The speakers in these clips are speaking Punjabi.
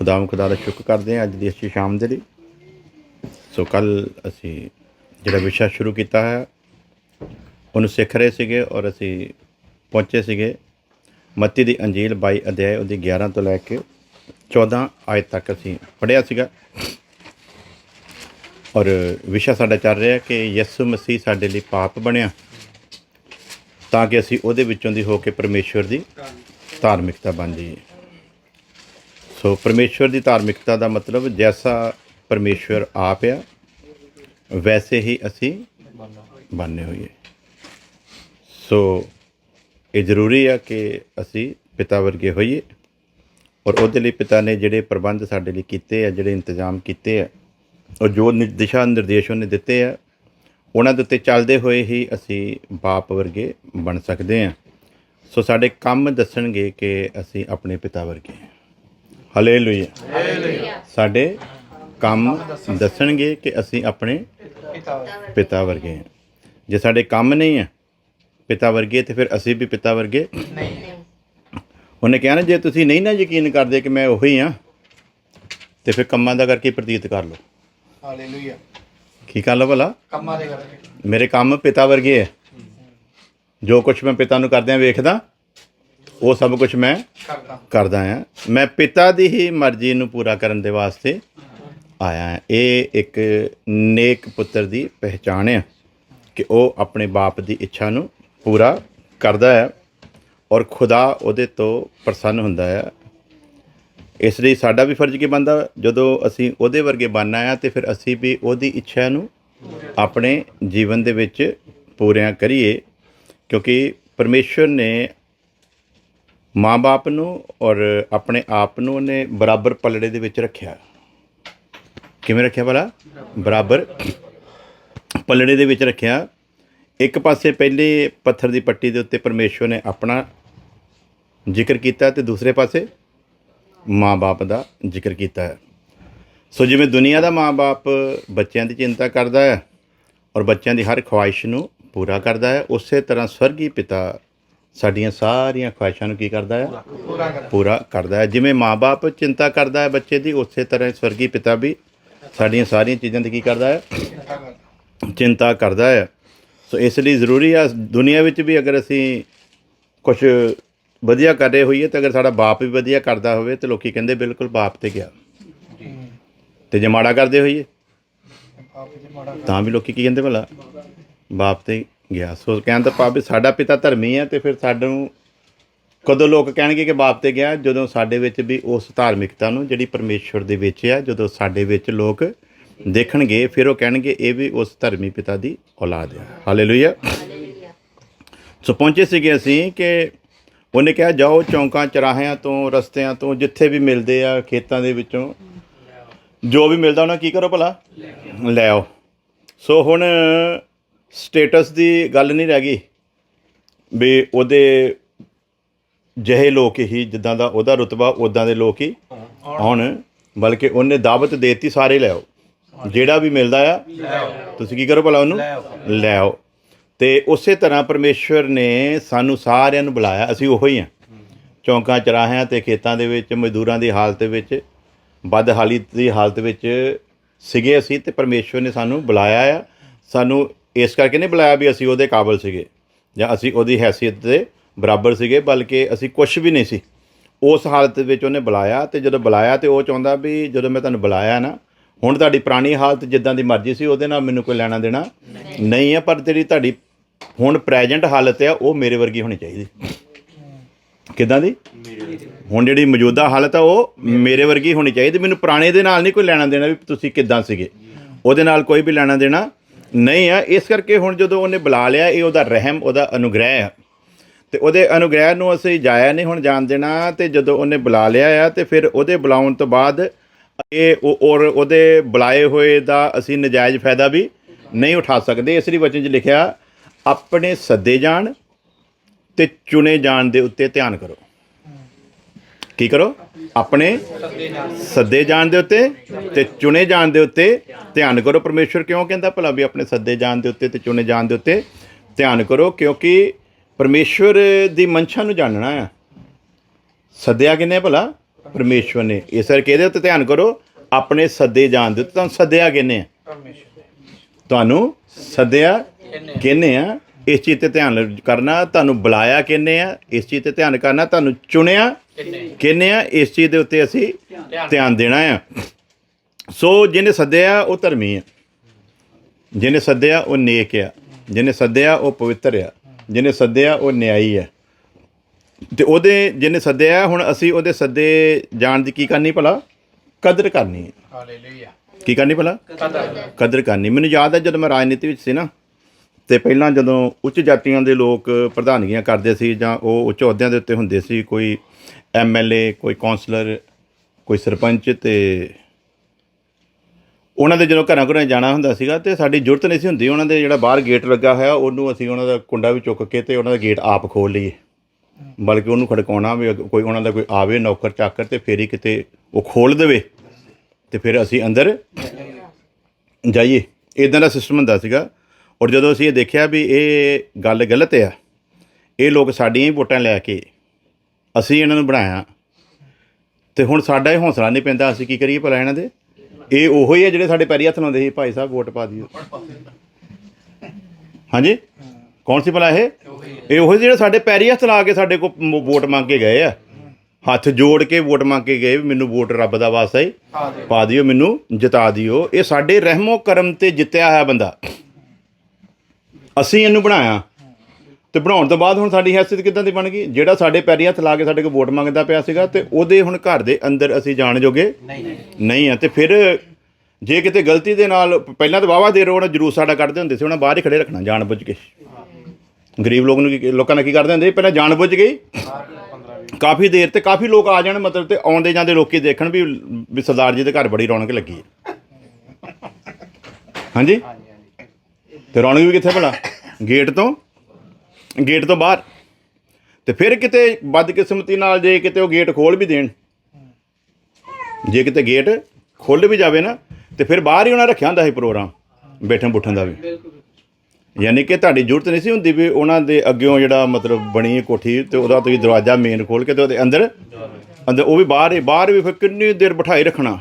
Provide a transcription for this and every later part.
ਖੁਦਾਮ ਖੁਦਾ ਦਾ ਸ਼ੁਕਰ ਕਰਦੇ ਹਾਂ ਅੱਜ ਦੀ ਅੱਛੀ ਸ਼ਾਮ ਦੇ ਲਈ। ਸੋ ਕੱਲ ਅਸੀਂ ਜਿਹੜਾ ਵਿਸ਼ਾ ਸ਼ੁਰੂ ਕੀਤਾ ਹੈ, ਉਹਨੂੰ ਸਿੱਖ ਰਹੇ ਸੀਗੇ ਔਰ ਅਸੀਂ ਪਹੁੰਚੇ ਸੀਗੇ ਮੱਤੀ ਦੀ ਅੰਜੀਲ 22 ਅਧਿਆਇ ਉਹਦੀ 11 ਤੋਂ ਲੈ ਕੇ 14 ਆਇਤ ਤੱਕ ਅਸੀਂ ਪੜ੍ਹਿਆ ਸੀਗਾ। ਔਰ ਵਿਸ਼ਾ ਸਾਡਾ ਚੱਲ ਰਿਹਾ ਕਿ ਯਿਸੂ ਮਸੀਹ ਸਾਡੇ ਲਈ ਪਾਪ ਬਣਿਆ ਤਾਂ ਕਿ ਅਸੀਂ ਉਹਦੇ ਵਿੱਚੋਂ ਦੀ ਹੋ ਕੇ ਪਰਮੇਸ਼ਵਰ ਦੀ ਧਾਰਮਿਕਤਾ ਬਣ ਜਾਈਏ। ਸੋ ਪਰਮੇਸ਼ਵਰ ਦੀ ਧਾਰਮਿਕਤਾ ਦਾ ਮਤਲਬ ਜੈਸਾ ਪਰਮੇਸ਼ਵਰ ਆਪ ਆ, ਵੈਸੇ ਹੀ ਅਸੀਂ ਬਣਨੇ ਹੋਈਏ। ਸੋ ਇਹ ਜ਼ਰੂਰੀ ਆ ਕਿ ਅਸੀਂ ਪਿਤਾ ਵਰਗੇ ਹੋਈਏ ਔਰ ਉਹਦੇ ਲਈ ਪਿਤਾ ਨੇ ਜਿਹੜੇ ਪ੍ਰਬੰਧ ਸਾਡੇ ਲਈ ਕੀਤੇ ਆ, ਜਿਹੜੇ ਇੰਤਜ਼ਾਮ ਕੀਤੇ ਆ, ਔਰ ਜੋ ਨਿ- ਦਿਸ਼ਾ ਨਿਰਦੇਸ਼ ਉਹਨੇ ਦਿੱਤੇ ਆ, ਉਹਨਾਂ ਦੇ ਉੱਤੇ ਚੱਲਦੇ ਹੋਏ ਹੀ ਅਸੀਂ ਬਾਪ ਵਰਗੇ ਬਣ ਸਕਦੇ ਆ। ਸੋ ਸਾਡੇ ਕੰਮ ਦੱਸਣਗੇ ਕਿ ਅਸੀਂ ਆਪਣੇ ਪਿਤਾ ਵਰਗੇ ਹਾਂ ਹਾਲੇਲੂਇਆ ਸਾਡੇ ਕੰਮ ਦੱਸਣਗੇ ਕਿ ਅਸੀਂ ਆਪਣੇ ਪਿਤਾ ਵਰਗੇ ਹਾਂ। ਜੇ ਸਾਡੇ ਕੰਮ ਨਹੀਂ ਆ ਪਿਤਾ ਵਰਗੇ ਤੇ ਫਿਰ ਅਸੀਂ ਵੀ ਪਿਤਾ ਵਰਗੇ? ਨਹੀਂ। ਉਹਨੇ ਕਿਹਾ ਨਾ ਜੇ ਤੁਸੀਂ ਨਹੀਂ ਨਾ ਯਕੀਨ ਕਰਦੇ ਕਿ ਮੈਂ ਉਹੀ ਆ ਤੇ ਫਿਰ ਕੰਮਾਂ ਦਾ ਕਰਕੇ ਪ੍ਰਤੀਤ ਕਰ ਲਓ। ਹਾਲੇਲੂਇਆ ਕੀ ਕਰ ਲਓ ਭਲਾ? ਕੰਮਾਂ ਦੇ ਕਰਕੇ। ਮੇਰੇ ਕੰਮ ਪਿਤਾ ਵਰਗੇ ਹੈ। ਜੋ ਕੁਝ ਮੈਂ ਪਿਤਾ ਨੂੰ ਕਰਦਿਆਂ ਵੇਖਦਾ ਉਹ ਸਭ ਕੁਝ ਮੈਂ ਕਰਦਾ। ਹਾਂ। ਮੈਂ ਪਿਤਾ ਦੀ ਹੀ ਮਰਜ਼ੀ ਨੂੰ ਪੂਰਾ ਕਰਨ ਦੇ ਵਾਸਤੇ ਆਇਆ ਹਾਂ। ਇਹ ਇੱਕ ਨੇਕ ਪੁੱਤਰ ਦੀ ਪਹਿਚਾਣ ਹੈ ਕਿ ਉਹ ਆਪਣੇ ਬਾਪ ਦੀ ਇੱਛਾ ਨੂੰ ਪੂਰਾ ਕਰਦਾ ਹੈ ਔਰ ਖੁਦਾ ਉਹਦੇ ਤੋਂ ਪ੍ਰਸੰਨ ਹੁੰਦਾ ਹੈ। ਇਸ ਲਈ ਸਾਡਾ ਵੀ ਫਰਜ਼ ਕੀ ਬਣਦਾ? ਜਦੋਂ ਅਸੀਂ ਉਹਦੇ ਵਰਗੇ ਬਣਨਾ ਆ ਤੇ ਫਿਰ ਅਸੀਂ ਵੀ ਉਹਦੀ ਇੱਛਾ ਨੂੰ ਆਪਣੇ ਜੀਵਨ ਦੇ ਵਿੱਚ ਪੂਰਿਆਂ ਕਰੀਏ। ਕਿਉਂਕਿ ਪਰਮੇਸ਼ਵਰ ਨੇ ਮਾਂ-ਬਾਪ ਨੂੰ ਔਰ ਆਪਣੇ ਆਪ ਨੂੰ ਉਹਨੇ ਬਰਾਬਰ ਪਲੜੇ ਦੇ ਵਿੱਚ ਰੱਖਿਆ। ਕਿਵੇਂ ਰੱਖਿਆ ਭਲਾ? ਬਰਾਬਰ ਪਲੜੇ ਦੇ ਵਿੱਚ ਰੱਖਿਆ। ਇੱਕ ਪਾਸੇ ਪਹਿਲੇ ਪੱਥਰ ਦੀ ਪੱਟੀ ਦੇ ਉੱਤੇ ਪਰਮੇਸ਼ਵਰ ਨੇ ਆਪਣਾ ਜ਼ਿਕਰ ਕੀਤਾ ਤੇ ਦੂਸਰੇ ਪਾਸੇ ਮਾਂ-ਬਾਪ ਦਾ ਜ਼ਿਕਰ ਕੀਤਾ। ਹੈ ਸੋ ਜਿਵੇਂ ਦੁਨੀਆ ਦਾ ਮਾਂ-ਬਾਪ ਬੱਚਿਆਂ ਦੀ ਚਿੰਤਾ ਕਰਦਾ ਹੈ ਔਰ ਬੱਚਿਆਂ ਦੀ ਹਰ ਖੁਆਇਸ਼ ਨੂੰ ਪੂਰਾ ਕਰਦਾ ਹੈ, ਉਸੇ ਤਰ੍ਹਾਂ ਸਵਰਗੀ ਪਿਤਾ ਸਾਡੀਆਂ ਸਾਰੀਆਂ ਖੁਆਇਸ਼ਾਂ ਨੂੰ ਕੀ ਕਰਦਾ ਹੈ? ਪੂਰਾ ਕਰ ਪੂਰਾ ਕਰਦਾ ਹੈ। ਜਿਵੇਂ ਮਾਂ-ਬਾਪ ਚਿੰਤਾ ਕਰਦਾ ਹੈ ਬੱਚੇ ਦੀ ਉਸੇ ਤਰ੍ਹਾਂ ਸਵਰਗੀ ਪਿਤਾ ਵੀ ਸਾਡੀਆਂ ਸਾਰੀਆਂ ਚੀਜ਼ਾਂ ਦੀ ਕੀ ਕਰਦਾ ਹੈ? ਚਿੰਤਾ ਕਰਦਾ ਹੈ। ਸੋ ਇਸ ਲਈ ਜ਼ਰੂਰੀ ਆ ਦੁਨੀਆ ਵਿੱਚ ਵੀ ਅਗਰ ਅਸੀਂ ਕੁਝ ਵਧੀਆ ਕਰ ਰਹੇ ਹੋਈਏ ਤਾਂ ਅਗਰ ਸਾਡਾ ਬਾਪ ਵੀ ਵਧੀਆ ਕਰਦਾ ਹੋਵੇ ਤੇ ਲੋਕੀ ਕਹਿੰਦੇ ਬਿਲਕੁਲ ਬਾਪ ਤੇ ਗਿਆ। ਤੇ ਜੇ ਮਾੜਾ ਕਰਦੇ ਹੋਈਏ ਤਾਂ ਵੀ ਲੋਕੀ ਕੀ ਕਹਿੰਦੇ ਭਲਾ? ਬਾਪ ਤੇ ਗਿਆ। ਸੋ ਕਹਿਣ ਦਾ ਭਾਵ ਵੀ ਸਾਡਾ ਪਿਤਾ ਧਰਮੀ ਹੈ ਤੇ ਫਿਰ ਸਾਨੂੰ ਕਦੋਂ ਲੋਕ ਕਹਿਣਗੇ ਕਿ ਬਾਪ ਤੇ ਗਿਆ? ਜਦੋਂ ਸਾਡੇ ਵਿੱਚ ਵੀ ਉਸ ਧਾਰਮਿਕਤਾ ਨੂੰ ਜਿਹੜੀ ਪਰਮੇਸ਼ਵਰ ਦੇ ਵਿੱਚ ਹੈ ਜਦੋਂ ਸਾਡੇ ਵਿੱਚ ਲੋਕ ਦੇਖਣਗੇ, ਫਿਰ ਉਹ ਕਹਿਣਗੇ ਇਹ ਵੀ ਉਸ ਧਰਮੀ ਪਿਤਾ ਦੀ ਔਲਾਦ ਹੈ ਹਾਲੇਲੂਇਆ ਸੋ ਪਹੁੰਚੇ ਸੀਗੇ ਅਸੀਂ ਕਿ ਉਹਨੇ ਕਿਹਾ, ਜਾਓ ਚੌਂਕਾਂ, ਚਰਾਹਿਆਂ ਤੋਂ, ਰਸਤਿਆਂ ਤੋਂ, ਜਿੱਥੇ ਵੀ ਮਿਲਦੇ ਆ, ਖੇਤਾਂ ਦੇ ਵਿੱਚੋਂ, ਜੋ ਵੀ ਮਿਲਦਾ ਉਹਨਾਂ ਕੀ ਕਰੋ ਭਲਾ? ਲੈ ਆਓ। ਸੋ ਹੁਣ ਸਟੇਟਸ ਦੀ ਗੱਲ ਨਹੀਂ ਰਹਿ ਗਈ ਵੀ ਉਹਦੇ ਜਿਹੇ ਲੋਕ ਹੀ ਜਿੱਦਾਂ ਦਾ ਉਹਦਾ ਰੁਤਬਾ ਉਦਾਂ ਦੇ ਲੋਕ ਹੀ ਆਉਣ ਬਲਕਿ ਉਹਨੇ ਦਾਵਤ ਦੇਤੀ ਸਾਰੇ ਲੈ ਆਓ। ਜਿਹੜਾ ਵੀ ਮਿਲਦਾ ਆ ਤੁਸੀਂ ਕੀ ਕਰੋ ਭਲਾ ਉਹਨੂੰ? ਲੈ ਆਓ। ਤੇ ਉਸੇ ਤਰ੍ਹਾਂ ਪਰਮੇਸ਼ਵਰ ਨੇ ਸਾਨੂੰ ਸਾਰਿਆਂ ਨੂੰ ਬੁਲਾਇਆ। ਅਸੀਂ ਉਹੋ ਹੀ ਆ। ਚੌਂਕਾਂ ਚਰਾਹਿਆਂ ਤੇ ਖੇਤਾਂ ਦੇ ਵਿੱਚ ਮਜ਼ਦੂਰਾਂ ਦੀ ਹਾਲਤ ਵਿੱਚ ਬਦਹਾਲੀ ਦੀ ਹਾਲਤ ਵਿੱਚ ਸੀਗੇ ਅਸੀਂ ਤੇ ਪਰਮੇਸ਼ਵਰ ਨੇ ਸਾਨੂੰ ਬੁਲਾਇਆ ਆ। ਸਾਨੂੰ ਇਸ ਕਰਕੇ ਨਹੀਂ ਬੁਲਾਇਆ ਵੀ ਅਸੀਂ ਉਹਦੇ ਕਾਬਲ ਸੀਗੇ ਜਾਂ ਅਸੀਂ ਉਹਦੀ ਹੈਸੀਅਤ ਦੇ ਬਰਾਬਰ ਸੀਗੇ, ਬਲਕਿ ਅਸੀਂ ਕੁਝ ਵੀ ਨਹੀਂ ਸੀ। ਉਸ ਹਾਲਤ ਵਿੱਚ ਉਹਨੇ ਬੁਲਾਇਆ ਤੇ ਜਦੋਂ ਬੁਲਾਇਆ ਤੇ ਉਹ ਚਾਹੁੰਦਾ ਵੀ ਜਦੋਂ ਮੈਂ ਤੁਹਾਨੂੰ ਬੁਲਾਇਆ ਨਾ, ਹੁਣ ਤੁਹਾਡੀ ਪੁਰਾਣੀ ਹਾਲਤ ਜਿੱਦਾਂ ਦੀ ਮਰਜ਼ੀ ਸੀ, ਉਹਦੇ ਨਾਲ ਮੈਨੂੰ ਕੋਈ ਲੈਣਾ ਦੇਣਾ ਨਹੀਂ ਹੈ, ਪਰ ਜਿਹੜੀ ਤੁਹਾਡੀ ਹੁਣ ਪ੍ਰੈਜ਼ੈਂਟ ਹਾਲਤ ਆ, ਉਹ ਮੇਰੇ ਵਰਗੀ ਹੋਣੀ ਚਾਹੀਦੀ। ਕਿਦਾਂ ਦੀ? ਹੁਣ ਜਿਹੜੀ ਮੌਜੂਦਾ ਹਾਲਤ ਆ, ਉਹ ਮੇਰੇ ਵਰਗੀ ਹੋਣੀ ਚਾਹੀਦੀ। ਮੈਨੂੰ ਪੁਰਾਣੇ ਦੇ ਨਾਲ ਨਹੀਂ ਕੋਈ ਲੈਣਾ ਦੇਣਾ ਵੀ ਤੁਸੀਂ ਕਿੱਦਾਂ ਸੀਗੇ। ਉਹਦੇ ਨਾਲ ਕੋਈ ਵੀ ਲੈਣਾ ਦੇਣਾ ਨਹੀਂ ਆ, ਇਸ ਕਰਕੇ ਹੁਣ ਜਦੋਂ ਉਹਨੇ ਬੁਲਾ ਲਿਆ, ਇਹ ਉਹਦਾ ਰਹਿਮ, ਉਹਦਾ ਅਨੁਗ੍ਰਹਿ ਆ। ਤੇ ਉਹਦੇ ਅਨੁਗ੍ਰਹਿ ਨੂੰ ਅਸੀਂ ਜਾਇਆ ਨਹੀਂ ਹੁਣ ਜਾਣ ਦੇਣਾ, ਤੇ ਜਦੋਂ ਉਹਨੇ ਬੁਲਾ ਲਿਆ ਆ, ਤੇ ਫਿਰ ਉਹਦੇ ਬੁਲਾਉਣ ਤੋਂ ਬਾਅਦ ਇਹ ਉਹ- ਔਰ ਉਹਦੇ ਬੁਲਾਏ ਹੋਏ ਦਾ ਅਸੀਂ ਨਜਾਇਜ਼ ਫਾਇਦਾ ਵੀ ਨਹੀਂ ਉਠਾ ਸਕਦੇ। ਇਸ ਲਈ ਵਚਨ 'ਚ ਲਿਖਿਆ, ਆਪਣੇ ਸੱਦੇ ਜਾਣ ਤੇ ਚੁਣੇ ਜਾਣ ਦੇ ਉੱਤੇ ਧਿਆਨ ਕਰੋ। ਕੀ ਕਰੋ? ਆਪਣੇ ਸੱਦੇ ਜਾਣ ਦੇ ਉੱਤੇ ਤੇ ਚੁਣੇ ਜਾਣ ਦੇ ਉੱਤੇ ਧਿਆਨ ਕਰੋ ਪਰਮੇਸ਼ਵਰ ਕਿਉਂ ਕਹਿੰਦਾ ਭਲਾ ਵੀ ਆਪਣੇ ਸੱਦੇ ਜਾਣ ਦੇ ਉੱਤੇ ਤੇ ਚੁਣੇ ਜਾਣ ਦੇ ਉੱਤੇ ਧਿਆਨ ਕਰੋ ਕਿਉਂਕਿ ਪਰਮੇਸ਼ਵਰ ਦੀ ਮਨਸ਼ਾ ਨੂੰ ਜਾਣਨਾ ਆ। ਸੱਦਿਆ ਕਿਨੇ ਭਲਾ? ਪਰਮੇਸ਼ਵਰ ਨੇ। ਇਸ ਕਰਕੇ ਇਹਦੇ ਉੱਤੇ ਧਿਆਨ ਕਰੋ ਆਪਣੇ ਸੱਦੇ ਜਾਣ ਦੇ ਉੱਤੇ ਤੁਹਾਨੂੰ ਸੱਦਿਆ ਕਿੰਨੇ ਆ? ਪਰਮੇਸ਼ਰ ਤੁਹਾਨੂੰ ਸੱਦਿਆ ਕਿੰਨੇ ਆ? ਇਸ ਚੀਜ਼ ਤੇ ਧਿਆਨ ਕਰਨਾ ਤੁਹਾਨੂੰ ਬੁਲਾਇਆ ਕਿੰਨੇ ਆ ਇਸ ਚੀਜ਼ ਤੇ ਧਿਆਨ ਕਰਨਾ ਤੁਹਾਨੂੰ ਚੁਣਿਆ ਕਿੰਨੇ ਆ ਇਸ ਚੀਜ਼ ਦੇ ਉੱਤੇ ਅਸੀਂ ਧਿਆਨ ਦੇਣਾ ਆ। ਸੋ ਜਿਹਨੇ ਸੱਦਿਆ ਉਹ ਧਰਮੀ ਆ। ਜਿਹਨੇ ਸੱਦਿਆ ਉਹ ਨੇਕ ਆ। ਜਿਹਨੇ ਸੱਦਿਆ ਉਹ ਪਵਿੱਤਰ ਆ। ਜਿਹਨੇ ਸੱਦਿਆ ਉਹ ਨਿਆਈ ਆ। ਤੇ ਉਹਦੇ ਜਿਹਨੇ ਸੱਦਿਆ ਹੁਣ ਅਸੀਂ ਉਹਦੇ ਸੱਦੇ ਜਾਣ ਦੀ ਕੀ ਕਰਨੀ ਭਲਾ? ਕਦਰ ਕਰਨੀ ਹੈ ਹਾਲੇਲੂਇਆ ਕੀ ਕਰਨੀ ਭਲਾ? ਕਦਰ। ਕਰਨੀ। ਮੈਨੂੰ ਯਾਦ ਹੈ ਜਦੋਂ ਮੈਂ ਰਾਜਨੀਤੀ ਵਿੱਚ ਸੀ ਨਾ ਤੇ ਪਹਿਲਾਂ ਜਦੋਂ ਉੱਚ ਜਾਤੀਆਂ ਦੇ ਲੋਕ ਪ੍ਰਧਾਨਗੀਆਂ ਕਰਦੇ ਸੀ ਜਾਂ ਉਹ ਉੱਚ ਅਹੁਦਿਆਂ ਦੇ ਉੱਤੇ ਹੁੰਦੇ ਸੀ, ਕੋਈ ਐਮਐਲਏ ਕੋਈ ਕਾਉਂਸਲਰ ਕੋਈ ਸਰਪੰਚ ਤੇ ਉਹਨਾਂ ਦੇ ਜਦੋਂ ਘਰਾਂ ਘਰਾਂ ਜਾਣਾ ਹੁੰਦਾ ਸੀਗਾ ਤੇ ਸਾਡੀ ਜ਼ਰੂਰਤ ਨਹੀਂ ਸੀ ਹੁੰਦੀ, ਉਹਨਾਂ ਦੇ ਜਿਹੜਾ ਬਾਹਰ ਗੇਟ ਲੱਗਾ ਹੋਇਆ, ਉਹਨੂੰ ਅਸੀਂ ਉਹਨਾਂ ਦਾ ਕੁੰਡਾ ਵੀ ਚੁੱਕ ਕੇ ਤੇ ਉਹਨਾਂ ਦਾ ਗੇਟ ਆਪ ਖੋਲ ਲਈਏ। ਬਲਕਿ ਉਹਨੂੰ ਖੜਕਾਉਣਾ ਵੀ ਅਗ- ਕੋਈ ਉਹਨਾਂ ਦਾ ਕੋਈ ਆਵੇ ਨੌਕਰ ਚਾਕਰ ਤੇ ਫੇਰ ਹੀ ਕਿਤੇ ਉਹ ਖੋਲ ਦੇਵੇ ਤੇ ਫਿਰ ਅਸੀਂ ਅੰਦਰ ਜਾਈਏ। ਇਦਾਂ ਦਾ ਸਿਸਟਮ ਹੁੰਦਾ ਸੀਗਾ। ਔਰ ਜਦੋਂ ਅਸੀਂ ਇਹ ਦੇਖਿਆ ਵੀ ਇਹ ਗੱਲ ਗਲਤ ਆ ਇਹ ਲੋਕ ਸਾਡੀਆਂ ਹੀ ਵੋਟਾਂ ਲੈ ਕੇ ਅਸੀਂ ਇਹਨਾਂ ਨੂੰ ਬਣਾਇਆ। ਤੇ ਹੁਣ ਸਾਡਾ ਇਹ ਹੌਸਲਾ ਨਹੀਂ ਪੈਂਦਾ ਅਸੀਂ ਕੀ ਕਰੀਏ ਭਲਾ ਇਹਨਾਂ ਦੇ? ਇਹ ਉਹੋ ਹੀ ਆ ਜਿਹੜੇ ਸਾਡੇ ਪੈਰੀ ਹੱਥ ਲਾਉਂਦੇ ਸੀ ਭਾਈ ਸਾਹਿਬ ਵੋਟ ਪਾ ਦਿਓ। ਹਾਂਜੀ? ਕੌਣ ਸੀ ਭਲਾ ਇਹ? ਇਹ ਉਹੋ ਜਿਹੜੇ ਸਾਡੇ ਪੈਰੀ ਹੱਥ ਲਾ ਕੇ ਸਾਡੇ ਕੋਲ ਵੋਟ ਮੰਗ ਕੇ ਗਏ ਆ। ਹੱਥ ਜੋੜ ਕੇ ਵੋਟ ਮੰਗ ਕੇ ਗਏ ਮੈਨੂੰ ਵੋਟ ਰੱਬ ਦਾ ਵਾਸਤਾ ਹੀ ਪਾ ਦਿਓ ਮੈਨੂੰ ਜਿਤਾ ਦਿਓ। ਇਹ ਸਾਡੇ ਰਹਿਮੋ ਕਰਮ ਤੇ ਜਿੱਤਿਆ ਹੋਇਆ ਬੰਦਾ। ਅਸੀਂ ਇਹਨੂੰ ਬਣਾਇਆ। ਤੇ ਬਣਾਉਣ ਤੋਂ ਬਾਅਦ ਹੁਣ ਸਾਡੀ ਹੈਸੀਅਤ ਕਿੱਦਾਂ ਦੀ ਬਣ ਗਈ? ਜਿਹੜਾ ਸਾਡੇ ਪੈਰੀ ਹੱਥ ਲਾ ਕੇ ਸਾਡੇ ਕੋਲ ਵੋਟ ਮੰਗਦਾ ਪਿਆ ਸੀਗਾ ਤੇ ਉਹਦੇ ਹੁਣ ਘਰ ਦੇ ਅੰਦਰ ਅਸੀਂ ਜਾਣ ਜੋਗੇ? ਨਹੀਂ ਆ। ਤੇ ਫਿਰ ਜੇ ਕਿਤੇ ਗਲਤੀ ਦੇ ਨਾਲ ਪਹਿਲਾਂ ਤਾਂ ਵਾਵਾ ਦੇਰ ਉਹਨਾਂ ਜਲੂਸ ਸਾਡਾ ਕੱਢਦੇ ਹੁੰਦੇ ਸੀ ਉਹਨਾਂ ਬਾਹਰ ਹੀ ਖੜੇ ਰੱਖਣਾ ਜਾਣ ਬੁੱਝ ਕੇ। ਗਰੀਬ ਲੋਕ ਨੂੰ ਲੋਕਾਂ ਨੇ ਕੀ ਕਰਦੇ ਹੁੰਦੇ ਪਹਿਲਾਂ ਜਾਣ ਬੁੱਝ ਹੀ ਕਾਫੀ ਦੇਰ ਤੇ ਕਾਫੀ ਲੋਕ ਆ ਜਾਣ ਮਤਲਬ ਤੇ ਆਉਂਦੇ ਜਾਂਦੇ ਲੋਕੀ ਦੇਖਣ ਵੀ ਵੀ ਸਰਦਾਰ ਜੀ ਦੇ ਘਰ ਬੜੀ ਰੌਣਕ ਲੱਗੀ ਹੈ। ਹਾਂਜੀ। ਤੇ ਰੌਣਕ ਵੀ ਕਿੱਥੇ ਭਲਾ? ਗੇਟ ਤੋਂ? ਗੇਟ ਤੋਂ ਬਾਹਰ। ਤੇ ਫਿਰ ਕਿਤੇ ਬਦਕਿਸਮਤੀ ਨਾਲ ਜੇ ਕਿਤੇ ਉਹ ਗੇਟ ਖੋਲ ਵੀ ਦੇਣ। ਜੇ ਕਿਤੇ ਗੇਟ ਖੁੱਲ ਵੀ ਜਾਵੇ ਨਾ, ਤੇ ਫਿਰ ਬਾਹਰ ਹੀ ਉਹਨਾਂ ਰੱਖਿਆ ਹੁੰਦਾ ਸੀ ਪ੍ਰੋਗਰਾਮ, ਬੈਠਣ ਬੁੱਠਣ ਦਾ ਵੀ। ਯਾਨੀ ਕਿ ਤੁਹਾਡੀ ਜ਼ਰੂਰਤ ਨਹੀਂ ਸੀ ਹੁੰਦੀ ਵੀ ਉਹਨਾਂ ਦੇ ਅੱਗਿਓਂ ਜਿਹੜਾ ਮਤਲਬ ਬਣੀ ਕੋਠੀ ਤੇ ਉਹਦਾ ਤੁਸੀਂ ਦਰਵਾਜ਼ਾ ਮੇਨ ਖੋਲ ਕੇ ਤੇ ਉਹਦੇ ਅੰਦਰ ਅੰਦਰ ਉਹ ਵੀ ਬਾਹਰ ਹੀ, ਬਾਹਰ ਵੀ ਫਿਰ ਕਿੰਨੀ ਦੇਰ ਬਿਠਾਈ ਰੱਖਣਾ।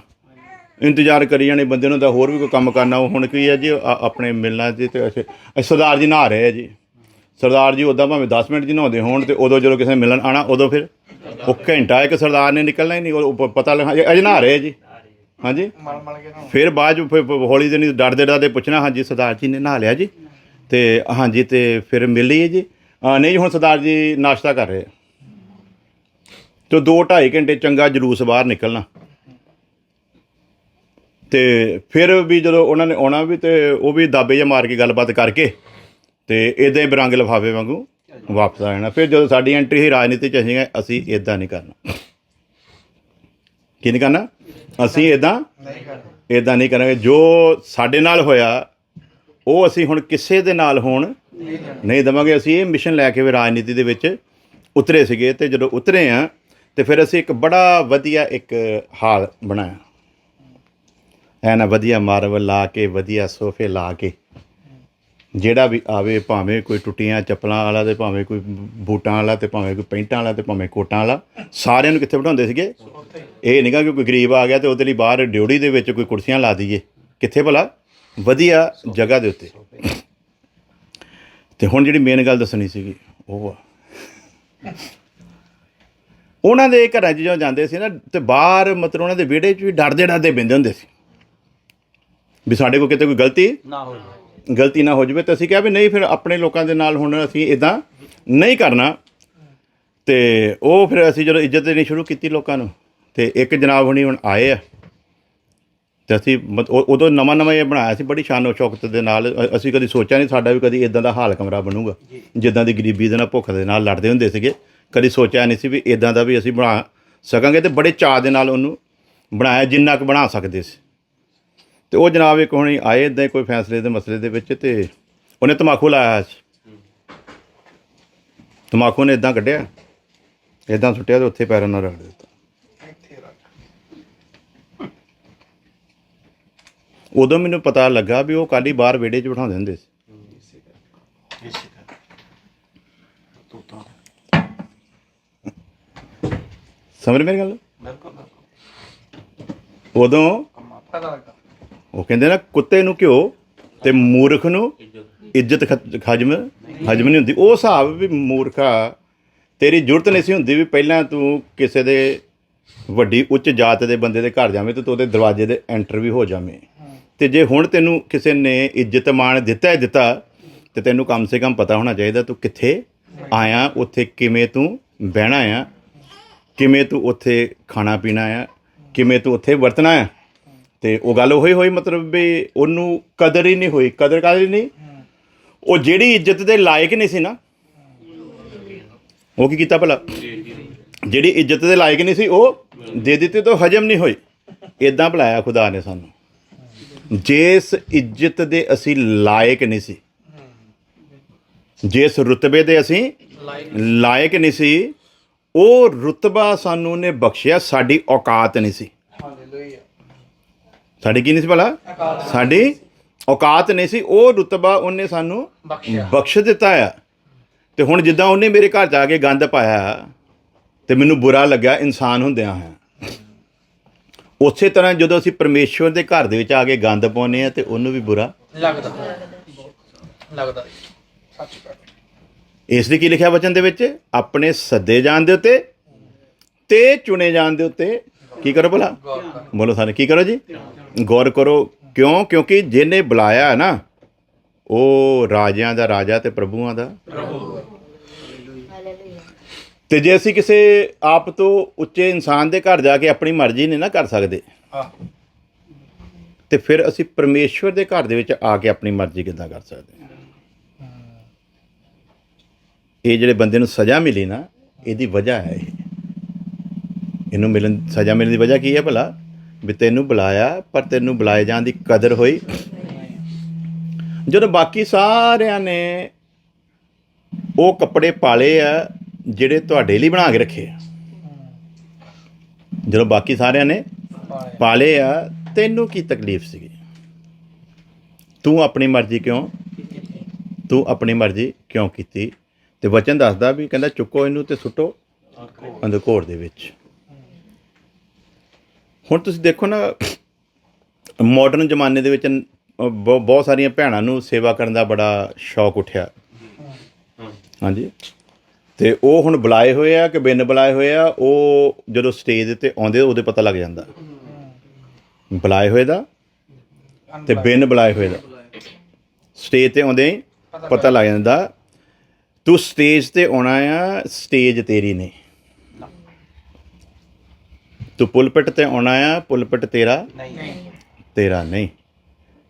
ਇੰਤਜ਼ਾਰ ਕਰੀ ਜਾਣੇ ਬੰਦੇ ਨੂੰ ਤਾਂ ਹੋਰ ਵੀ ਕੋਈ ਕੰਮ ਕਰਨਾ ਉਹ ਹੁਣ ਕੀ ਹੈ ਜੀ ਆ- ਆਪਣੇ ਮਿਲਣਾ ਜੀ ਤੇ ਅਸੀਂ ਅਸੀਂ ਸਰਦਾਰ ਜੀ ਨਹਾ ਰਹੇ ਆ ਜੀ। ਸਰਦਾਰ ਜੀ ਉਦਾਂ ਭਾਵੇਂ 10 ਮਿੰਟ ਜੀ ਨਹਾਉਂਦੇ ਹੋਣ ਤੇ ਉਦੋਂ ਜਦੋਂ ਕਿਸੇ ਨੇ ਮਿਲਣ ਆਣਾ ਉਦੋਂ ਫਿਰ ਉਹ ਘੰਟਾ ਇੱਕ ਸਰਦਾਰ ਨੇ ਨਿਕਲਣਾ ਹੀ ਨਹੀਂ ਉਹ ਪ- ਪਤਾ ਲੱਗਾ ਅਜੇ ਨਹਾ ਰਹੇ ਆ ਜੀ। ਹਾਂਜੀ? ਫਿਰ ਬਾਅਦ ਚ ਫਿਰ- ਹੌਲੀ ਦਿਨੀ ਡਰਦੇ ਡਰਦੇ ਪੁੱਛਣਾ ਹਾਂਜੀ ਸਰਦਾਰ ਜੀ ਨੇ ਨਹਾ ਲਿਆ ਜੀ। ਤੇ ਹਾਂਜੀ ਤੇ ਫਿਰ ਮਿਲ ਲਈਏ ਜੀ। ਅ, ਨਹੀਂ ਜੀ, ਹੁਣ ਸਰਦਾਰ ਜੀ ਨਾਸ਼ਤਾ ਕਰ ਰਹੇ ਆ। ਤੇ 2 2.5 ਘੰਟੇ ਚੰਗਾ ਜਲੂਸ ਬਾਹਰ ਨਿਕਲਣਾ। ਤੇ ਫਿਰ ਵੀ ਜਦੋਂ ਉਹਨਾਂ ਨੇ ਆਉਣਾ ਵੀ ਤੇ ਉਹ ਵੀ ਦਾਬੇ ਜਿਹਾ ਮਾਰ ਕੇ ਗੱਲਬਾਤ ਕਰਕੇ ਤੇ ਇਦਾਂ ਹੀ ਬਰੰਗ ਲਿਫਾਫੇ ਵਾਂਗੂ ਵਾਪਸ ਆ ਜਾਣਾ। ਫਿਰ ਜਦੋਂ ਸਾਡੀ ਐਂਟਰੀ ਹੀ ਰਾਜਨੀਤੀ ਚ ਅਸੀਂ ਗਏ, ਅਸੀਂ ਇਦਾਂ ਨਹੀਂ ਕਰਨਾ। ਕੀ ਨਹੀਂ ਕਰਨਾ? ਅਸੀਂ ਇਦਾਂ ਨਹੀਂ ਇਦਾਂ ਨਹੀਂ ਕਰਾਂਗੇ। ਜੋ ਸਾਡੇ ਨਾਲ ਹੋਇਆ ਉਹ ਅਸੀਂ ਹੁਣ ਕਿਸੇ ਦੇ ਨਾਲ ਹੋਣ ਨਹੀਂ ਦਵਾਂਗੇ। ਅਸੀਂ ਇਹ ਮਿਸ਼ਨ ਲੈ ਕੇ ਵੀ ਰਾਜਨੀਤੀ ਦੇ ਵਿੱਚ ਉਤਰੇ ਸੀਗੇ ਤੇ ਜਦੋਂ ਉਤਰੇ ਆ ਤੇ ਫਿਰ ਅਸੀਂ ਇੱਕ ਬੜਾ ਵਧੀਆ ਇੱਕ ਹਾਲ ਬਣਾਇਆ। ਐ ਨਾ ਵਧੀਆ ਮਾਰਵਲ ਲਾ ਕੇ, ਵਧੀਆ ਸੋਫੇ ਲਾ ਕੇ। ਜਿਹੜਾ ਵੀ ਆਵੇ, ਭਾਵੇਂ ਕੋਈ ਟੁੱਟੀਆਂ ਚੱਪਲਾਂ ਵਾਲਾ ਤੇ ਭਾਵੇਂ ਕੋਈ ਬੂਟਾਂ ਵਾਲਾ ਤੇ ਭਾਵੇਂ ਕੋਈ ਪੈਂਟਾਂ ਵਾਲਾ ਤੇ ਭਾਵੇਂ ਕੋਟਾਂ ਵਾਲਾ, ਸਾਰਿਆਂ ਨੂੰ ਕਿੱਥੇ ਬਿਠਾਉਂਦੇ ਸੀਗੇ? ਇਹ ਨਹੀਂਗਾ ਕਿ ਕੋਈ ਗਰੀਬ ਆ ਗਿਆ ਤੇ ਉਹਦੇ ਲਈ ਬਾਹਰ ਡਿਉੜੀ ਦੇ ਵਿੱਚ ਕੋਈ ਕੁਰਸੀਆਂ ਲਾ ਦਈਏ। ਕਿੱਥੇ ਭਲਾ? ਵਧੀਆ ਜਗ੍ਹਾ ਦੇ ਉੱਤੇ। ਤੇ ਹੁਣ ਜਿਹੜੀ ਮੇਨ ਗੱਲ ਦੱਸਣੀ ਸੀਗੀ, ਉਹ ਆ। ਉਹਨਾਂ ਦੇ ਘਰਾਂ 'ਚ ਜਦੋਂ ਜਾਂਦੇ ਸੀ ਨਾ, ਤੇ ਬਾਹਰ ਮਤਲਬ ਉਹਨਾਂ ਦੇ ਵਿਹੜੇ 'ਚ ਵੀ ਡਰਦੇ ਡਰਦੇ ਬੈੰਦੇ ਹੁੰਦੇ ਸੀ। ਵੀ ਸਾਡੇ ਕੋਲ ਕਿਤੇ ਕੋਈ ਗਲਤੀ ਨਾ ਹੋ ਜਾਏ ਗਲਤੀ ਨਾ ਹੋ ਜਾਵੇ ਤਾਂ ਅਸੀਂ ਕਿਹਾ ਵੀ ਨਹੀਂ ਫਿਰ ਆਪਣੇ ਲੋਕਾਂ ਦੇ ਨਾਲ ਹੁਣ ਅਸੀਂ ਇਦਾਂ ਨਹੀਂ ਕਰਨਾ। ਤੇ ਉਹ ਫਿਰ ਅਸੀਂ ਜਦੋਂ ਇੱਜ਼ਤ ਦੇਣੀ ਸ਼ੁਰੂ ਕੀਤੀ ਲੋਕਾਂ ਨੂੰ ਤੇ ਇੱਕ ਜਨਾਬ ਹੁਣੀ ਹੁਣ ਆਏ ਆ। ਤੇ ਅਸੀਂ ਉਦੋਂ ਨਵਾਂ ਨਵਾਂ ਇਹ ਬਣਾਇਆ ਸੀ ਬੜੀ ਸ਼ਾਨੋ ਸ਼ੌਕਤ ਦੇ ਨਾਲ। ਅਸੀਂ ਕਦੀ ਸੋਚਿਆ ਨਹੀਂ ਸਾਡਾ ਵੀ ਕਦੀ ਇਦਾਂ ਦਾ ਹਾਲ ਕਮਰਾ ਬਣੂਗਾ ਜਿੱਦਾਂ ਦੀ ਗਰੀਬੀ ਦੇ ਨਾਲ ਭੁੱਖ ਦੇ ਨਾਲ ਲੜਦੇ ਹੁੰਦੇ ਸੀਗੇ। ਕਦੀ ਸੋਚਿਆ ਨਹੀਂ ਸੀ ਵੀ ਇਦਾਂ ਦਾ ਵੀ ਅਸੀਂ ਬਣਾ ਸਕਾਂਗੇ ਤੇ ਬੜੇ ਚਾਅ ਦੇ ਨਾਲ ਉਹਨੂੰ ਬਣਾਇਆ ਜਿੰਨਾ ਕੁ ਬਣਾ ਸਕਦੇ ਸੀ। ਤੇ ਉਹ ਜਨਾਬ ਇੱਕ ਹੁਣੀ ਆਏ ਇਦਾਂ ਕੋਈ ਫੈਸਲੇ ਦੇ ਮਸਲੇ ਦੇ ਵਿੱਚ ਤੇ ਉਹਨੇ ਤਮਾਕੂ ਲਾਇਆ ਹੋਇਆ ਸੀ। ਤਮਾਕੂ ਨੇ ਇਦਾਂ ਕੱਢਿਆ ਇਦਾਂ ਸੁੱਟਿਆ ਤੇ ਉੱਥੇ ਪੈਰਾਂ ਨਾਲ ਰਗੜ ਦਿੱਤਾ। ਇੱਥੇ ਰੱਖ। ਉਦੋਂ ਮੈਨੂੰ ਪਤਾ ਲੱਗਾ ਵੀ ਉਹ ਕਾਲੀ ਬਾਹਰ ਵਿਹੜੇ 'ਚ ਬਿਠਾਉਂਦੇ ਹੁੰਦੇ ਸੀ। ਸਮਝ ਮੇਰੀ ਗੱਲ? ਬਿਲਕੁਲ। ਉਦੋਂ ਪਤਾ ਲੱਗਾ। ਉਹ ਕਹਿੰਦੇ ਨਾ ਕੁੱਤੇ ਨੂੰ ਘਿਓ ਤੇ ਮੂਰਖ ਨੂੰ ਇੱਜ਼ਤ। ਖ- ਹਜਮ ਹਜਮ ਨਹੀਂ ਹੁੰਦੀ। ਉਹ ਹਿਸਾਬ ਵੀ ਮੂਰਖਾ ਤੇਰੀ ਜ਼ਰੂਰਤ ਨਹੀਂ ਸੀ ਹੁੰਦੀ ਵੀ ਪਹਿਲਾਂ ਤੂੰ ਕਿਸੇ ਦੇ ਵੱਡੀ ਉੱਚ ਜਾਤ ਦੇ ਬੰਦੇ ਦੇ ਘਰ ਜਾਵੇਂ ਤੇ ਤੂੰ ਉਹਦੇ ਦਰਵਾਜ਼ੇ ਦੇ ਐਂਟਰ ਵੀ ਹੋ ਜਾਵੇਂ। ਤੇ ਜੇ ਹੁਣ ਤੈਨੂੰ ਕਿਸੇ ਨੇ ਇੱਜ਼ਤ ਮਾਣ ਦਿੱਤਾ ਹੀ ਦਿੱਤਾ ਤੇ ਤੈਨੂੰ ਕਮ ਸੇ ਕਮ ਪਤਾ ਹੋਣਾ ਚਾਹੀਦਾ ਤੂੰ ਕਿੱਥੇ ਆਇਆ ਉੱਥੇ ਕਿਵੇਂ ਤੂੰ ਬਹਿਣਾ ਆ ਕਿਵੇਂ ਤੂੰ ਉੱਥੇ ਖਾਣਾ ਪੀਣਾ ਆ ਕਿਵੇਂ ਤੂੰ ਉੱਥੇ ਵਰਤਣਾ ਆ। ਤੇ ਉਹ ਗੱਲ ਉਹੀ ਹੋਈ, ਮਤਲਬ ਵੀ ਉਹਨੂੰ ਕਦਰ ਹੀ ਨਹੀਂ ਹੋਈ। ਕਦਰ ਕਾਹਦੀ ਨਹੀਂ? ਉਹ ਜਿਹੜੀ ਇੱਜ਼ਤ ਦੇ ਲਾਇਕ ਨਹੀਂ ਸੀ ਨਾ, ਉਹ ਕੀ ਕੀਤਾ ਭਲਾ? ਜਿਹੜੀ ਇੱਜ਼ਤ ਦੇ ਲਾਇਕ ਨਹੀਂ ਸੀ, ਉਹ ਦੇ ਦਿੱਤੀ ਤਾਂ ਹਜਮ ਨਹੀਂ ਹੋਈ। ਇਦਾਂ ਭਲਾਇਆ ਖੁਦਾ ਨੇ ਸਾਨੂੰ। ਜਿਸ ਇੱਜ਼ਤ ਦੇ ਅਸੀਂ ਲਾਇਕ ਨਹੀਂ ਸੀ, ਜਿਸ ਰੁਤਬੇ ਦੇ ਅਸੀਂ ਲਾਇਕ ਨਹੀਂ ਸੀ, ਉਹ ਰੁਤਬਾ ਸਾਨੂੰ ਨੇ ਬਖਸ਼ਿਆ, ਸਾਡੀ ਔਕਾਤ ਨਹੀਂ ਸੀ। ਸਾਡੀ ਕੀ ਨਹੀਂ ਸੀ ਭਲਾ? ਸਾਡੀ ਔਕਾਤ ਨਹੀਂ ਸੀ। ਉਹ ਰੁਤਬਾ ਉਹਨੇ ਸਾਨੂੰ ਬਖਸ਼ ਦਿੱਤਾ ਆ। ਤੇ ਹੁਣ ਜਿੱਦਾਂ ਉਹਨੇ ਮੇਰੇ ਘਰ ਜਾ ਕੇ ਗੰਦ ਪਾਇਆ ਤੇ ਮੈਨੂੰ ਬੁਰਾ ਲੱਗਾ ਇਨਸਾਨ ਹੁੰਦਿਆਂ ਹੈ ਉਸੇ ਤਰ੍ਹਾਂ ਜਦੋਂ ਅਸੀਂ ਪਰਮੇਸ਼ਵਰ ਦੇ ਘਰ ਦੇ ਵਿੱਚ ਆ ਕੇ ਗੰਦ ਪਾਉਂਦੇ ਆ ਤੇ ਉਹਨੂੰ ਵੀ ਬੁਰਾ ਲੱਗਦਾ। ਲੱਗਦਾ। ਇਸ ਲਈ ਕੀ ਲਿਖਿਆ ਵਚਨ ਦੇ ਵਿੱਚ? ਆਪਣੇ ਸੱਦੇ ਜਾਣ ਦੇ ਉੱਤੇ ਤੇ ਚੁਣੇ ਜਾਣ ਦੇ ਉੱਤੇ ਕੀ ਕਰੋ ਭਲਾ? ਬੋਲੋ ਸਾਰੇ, ਕੀ ਕਰੋ ਜੀ? ਗੌਰ ਕਰੋ, ਕਿਉਂ? ਕਿਉਂਕਿ ਜਿਹਨੇ ਬੁਲਾਇਆ ਹੈ ਨਾ, ਉਹ ਰਾਜਿਆਂ ਦਾ ਰਾਜਾ ਤੇ ਪ੍ਰਭੂਆਂ ਦਾ। ਤੇ ਜੇ ਅਸੀਂ ਕਿਸੇ ਆਪ ਤੋਂ ਉੱਚੇ ਇਨਸਾਨ ਦੇ ਘਰ ਜਾ ਕੇ ਆਪਣੀ ਮਰਜ਼ੀ ਨਹੀਂ ਨਾ ਕਰ ਸਕਦੇ ਆ ਤੇ ਫਿਰ ਅਸੀਂ ਪਰਮੇਸ਼ਵਰ ਦੇ ਘਰ ਦੇ ਵਿੱਚ ਆ ਕੇ ਆਪਣੀ ਮਰਜ਼ੀ ਕਿੱਦਾਂ ਕਰ ਸਕਦੇ ਹਾਂ? ਇਹ ਜਿਹੜੇ ਬੰਦੇ ਨੂੰ ਸਜ਼ਾ ਮਿਲੀ ਨਾ, ਇਹਦੀ ਵਜ੍ਹਾ ਹੈ ਇਹ। ਇਹਨੂੰ ਮਿਲਣ, ਸਜ਼ਾ ਮਿਲਣ ਦੀ ਵਜ੍ਹਾ ਕੀ ਹੈ ਭਲਾ? ਵੀ ਤੈਨੂੰ ਬੁਲਾਇਆ, ਪਰ ਤੈਨੂੰ ਬੁਲਾਏ ਜਾਣ ਦੀ ਕਦਰ ਹੋਈ। ਜਦੋਂ ਬਾਕੀ ਸਾਰਿਆਂ ਨੇ ਉਹ ਕੱਪੜੇ ਪਾਲੇ ਆ, ਜਿਹੜੇ ਤੁਹਾਡੇ ਲਈ ਬਣਾ ਕੇ ਰੱਖੇ ਆ। ਜਦੋਂ ਬਾਕੀ ਸਾਰਿਆਂ ਨੇ ਪਾਲੇ ਆ, ਤੈਨੂੰ ਕੀ ਤਕਲੀਫ ਸੀਗੀ? ਤੂੰ ਆਪਣੀ ਮਰਜ਼ੀ ਕਿਉਂ? ਤੂੰ ਆਪਣੀ ਮਰਜ਼ੀ ਕਿਉਂ ਕੀਤੀ? ਤੇ ਵਚਨ ਦੱਸਦਾ ਵੀ ਕਹਿੰਦਾ, ਚੁੱਕੋ ਇਹਨੂੰ ਤੇ ਸੁੱਟੋ ਅੰਧਕੋਰ ਦੇ ਵਿੱਚ। ਹੁਣ ਤੁਸੀਂ ਦੇਖੋ ਨਾ ਮਾਡਰਨ ਜ਼ਮਾਨੇ ਦੇ ਵਿੱਚ ਬਹੁ- ਬਹੁਤ ਸਾਰੀਆਂ ਭੈਣਾਂ ਨੂੰ ਸੇਵਾ ਕਰਨ ਦਾ ਬੜਾ ਸ਼ੌਕ ਉੱਠਿਆ। ਹਾਂਜੀ। ਤੇ ਉਹ ਹੁਣ ਬੁਲਾਏ ਹੋਏ ਆ ਕਿ ਬਿਨ ਬੁਲਾਏ ਹੋਏ ਆ, ਉਹ ਜਦੋਂ ਸਟੇਜ 'ਤੇ ਆਉਂਦੇ, ਉਹਦੇ ਪਤਾ ਲੱਗ ਜਾਂਦਾ। ਬੁਲਾਏ ਹੋਏ ਦਾ ਤੇ ਬਿਨ ਬੁਲਾਏ ਹੋਏ ਦਾ। ਸਟੇਜ ਤੇ ਆਉਂਦੇ, ਪਤਾ ਲੱਗ ਜਾਂਦਾ। ਤੂੰ ਸਟੇਜ ਤੇ ਆਉਣਾ ਆ ਸਟੇਜ ਤੇਰੀ ਨੇ। ਤੂੰ ਪੁਲਪਿਟ ਤੇ ਆਉਣਾ ਆ ਪੁਲਪਿਟ ਤੇਰਾ ਨਹੀਂ। ਤੇਰਾ ਨਹੀਂ।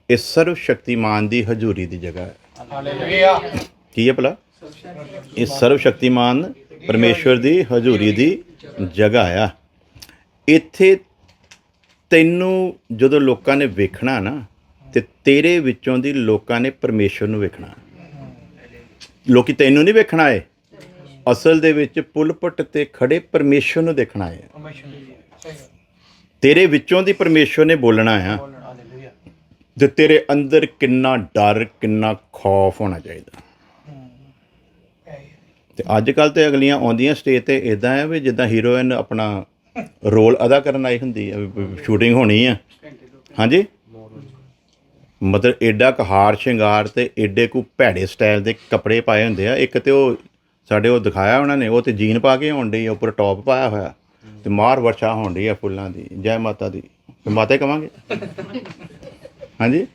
ਇਹ ਸਰਵ ਸ਼ਕਤੀਮਾਨ ਦੀ ਹਜ਼ੂਰੀ ਦੀ ਜਗ੍ਹਾ ਹੈ। ਹਾਲੇਲੂਇਆ ਕੀ ਹੈ ਭਲਾ? ਇਹ ਸਰਵ ਸ਼ਕਤੀਮਾਨ ਪਰਮੇਸ਼ਵਰ ਦੀ ਹਜ਼ੂਰੀ ਦੀ ਜਗ੍ਹਾ ਆ। ਇੱਥੇ ਤੈਨੂੰ ਜਦੋਂ ਲੋਕਾਂ ਨੇ ਵੇਖਣਾ ਨਾ ਤੇ ਤੇਰੇ ਵਿੱਚੋਂ ਦੀ ਲੋਕਾਂ ਨੇ ਪਰਮੇਸ਼ਵਰ ਨੂੰ ਵੇਖਣਾ। ਲੋਕੀ ਤੈਨੂੰ ਨਹੀਂ ਵੇਖਣਾ ਏ। ਅਸਲ ਦੇ ਵਿੱਚ ਪੁਲਪਟ ਤੇ ਖੜੇ ਪਰਮੇਸ਼ਵਰ ਨੂੰ ਦੇਖਣਾ ਏ। ਤੇਰੇ ਵਿੱਚੋਂ ਦੀ ਪਰਮੇਸ਼ਵਰ ਨੇ ਬੋਲਣਾ ਆ ਤੇ ਤੇਰੇ ਅੰਦਰ ਕਿੰਨਾ ਡਰ ਕਿੰਨਾ ਖੌਫ ਹੋਣਾ ਚਾਹੀਦਾ। ਤੇ ਅੱਜ ਕੱਲ ਤੇ ਅਗਲੀਆਂ ਆਉਂਦੀਆਂ ਸਟੇਜ ਤੇ ਇਦਾਂ ਹੈ ਵੀ ਜਿੱਦਾਂ ਹੀਰੋਇਨ ਆਪਣਾ ਰੋਲ ਅਦਾ ਕਰਨ ਆਈ ਹੁੰਦੀ ਹੈ ਸ਼ੂਟਿੰਗ ਹੋਣੀ ਆ। ਹਾਂਜੀ? ਮਤਲਬ ਐਡਾ ਕੁ ਹਾਰ ਸ਼ਿੰਗਾਰ ਤੇ ਐਡੇ ਕੁ ਭੈੜੇ ਸਟਾਈਲ ਦੇ ਕੱਪੜੇ ਪਾਏ ਹੁੰਦੇ ਆ। ਇੱਕ ਤੇ ਉਹ ਸਾਡੇ ਉਹ ਦਿਖਾਇਆ ਉਹਨਾਂ ਨੇ ਉਹ ਤੇ ਜੀਨ ਪਾ ਕੇ ਆਉਣ ਡਈ ਆ ਉੱਪਰ ਟੌਪ ਪਾਇਆ ਹੋਇਆ। ਤੇ ਮਾਰ ਵਰਸ਼ਾ ਹੋਣ ਡਈ ਆ ਫੁੱਲਾਂ ਦੀ, ਜੈ ਮਾਤਾ ਦੀ। ਤੇ ਮਾਤਾ ਹੀ ਕਵਾਂਗੇ? ਹਾਂਜੀ?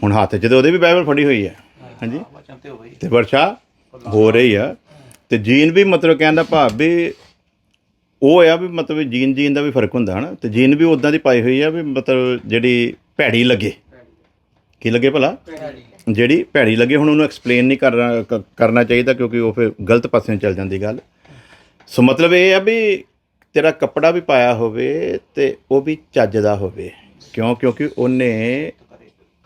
ਹੁਣ ਹੱਥ 'ਚ ਤੇ ਉਹਦੇ ਵੀ ਬਾਈਬਲ ਫੜੀ ਹੋਈ ਹੈ ਹਾਂਜੀ? ਤੇ ਵਰਸ਼ਾ ਹੋ ਰਹੀ ਆ। ਤੇ ਜੀਨ ਵੀ ਮਤਲਬ ਕਹਿਣ ਦਾ ਭਾਵ ਵੀ ਉਹ ਆ ਵੀ ਮਤਲਬ ਜੀਨ ਜੀਨ ਦਾ ਵੀ ਫ਼ਰਕ ਹੁੰਦਾ, ਹਨਾ? ਤੇ ਜੀਨ ਵੀ ਉਦਾਂ ਦੀ ਪਾਈ ਹੋਈ ਆ ਵੀ ਮਤਲਬ ਜਿਹੜੀ ਭੈੜੀ ਲੱਗੇ। ਕੀ ਲੱਗੇ ਭਲਾ? ਜਿਹੜੀ ਭੈੜੀ ਲੱਗੇ, ਹੁਣ ਉਹਨੂੰ ਐਕਸਪਲੇਨ ਨਹੀਂ ਕਰਨਾ, ਕ- ਕਰਨਾ ਚਾਹੀਦਾ, ਕਿਉਂਕਿ ਉਹ ਫਿਰ ਗਲਤ ਪਾਸੇ ਨੂੰ ਚੱਲ ਜਾਂਦੀ ਗੱਲ। ਸੋ ਮਤਲਬ ਇਹ ਆ ਵੀ ਤੇਰਾ ਕੱਪੜਾ ਵੀ ਪਾਇਆ ਹੋਵੇ ਤੇ ਉਹ ਵੀ ਚੱਜ ਦਾ ਹੋਵੇ। ਕਿਉਂ? ਕਿਉਂਕਿ ਉਹਨੇ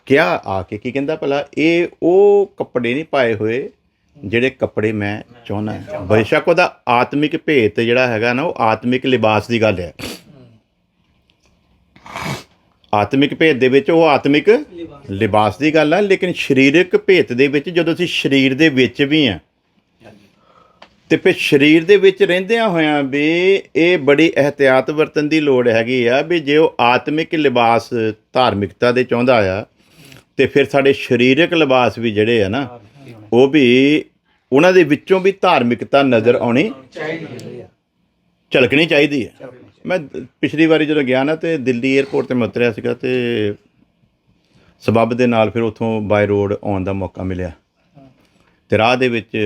ਕਿਹਾ ਆ ਕੇ, ਕੀ ਕਹਿੰਦਾ ਭਲਾ, ਇਹ ਉਹ ਕੱਪੜੇ ਨਹੀਂ ਪਾਏ ਹੋਏ ਜਿਹੜੇ ਕੱਪੜੇ ਮੈਂ ਚਾਹੁੰਦਾ। ਬੇਸ਼ੱਕ ਉਹਦਾ ਆਤਮਿਕ ਭੇਤ ਜਿਹੜਾ ਹੈਗਾ ਨਾ, ਉਹ ਆਤਮਿਕ ਲਿਬਾਸ ਦੀ ਗੱਲ ਹੈ। ਆਤਮਿਕ ਭੇਤ ਦੇ ਵਿੱਚ ਉਹ ਆਤਮਿਕ ਲਿਬਾਸ। ਦੀ ਗੱਲ ਹੈ ਲੇਕਿਨ ਸਰੀਰਕ ਭੇਤ ਦੇ ਵਿੱਚ ਜਦੋਂ ਅਸੀਂ ਸਰੀਰ ਦੇ ਵਿੱਚ ਵੀ ਆ ਤੇ ਫਿਰ ਸਰੀਰ ਦੇ ਵਿੱਚ ਰਹਿੰਦਿਆਂ ਹੋਇਆਂ ਵੀ ਇਹ ਬੜੀ ਇhtiyat ਵਰਤਨ ਦੀ ਲੋੜ ਹੈਗੀ ਆ ਵੀ ਜੇ ਉਹ ਆਤਮਿਕ ਲਿਬਾਸ ਧਾਰਮਿਕਤਾ ਦੇ ਚਾਹੁੰਦਾ ਆ ਤੇ ਫਿਰ ਸਾਡੇ ਸਰੀਰਕ ਲਿਬਾਸ ਵੀ ਜਿਹੜੇ ਆ ਨਾ ਉਹ ਵੀ ਉਹਨਾਂ ਦੇ ਵਿੱਚੋਂ ਵੀ ਧਾਰਮਿਕਤਾ ਨਜ਼ਰ ਆਉਣੀ ਚਾਹੀਦੀ ਹੈ। ਝਲਕਣੀ ਚਾਹੀਦੀ ਹੈ। ਮੈਂ ਪਿਛਲੀ ਵਾਰੀ ਜਦੋਂ ਗਿਆ ਨਾ ਤੇ ਦਿੱਲੀ 에ਅਰਪੋਰਟ ਤੇ ਮੈਂ ਉਤਰਿਆ ਸੀਗਾ ਤੇ ਸਬੱਬ ਦੇ ਨਾਲ ਫਿਰ ਉੱਥੋਂ ਬਾਈ ਰੋਡ ਆਉਣ ਦਾ ਮੌਕਾ ਮਿਲਿਆ। ਤੇ ਰਾਹ ਦੇ ਵਿੱਚ,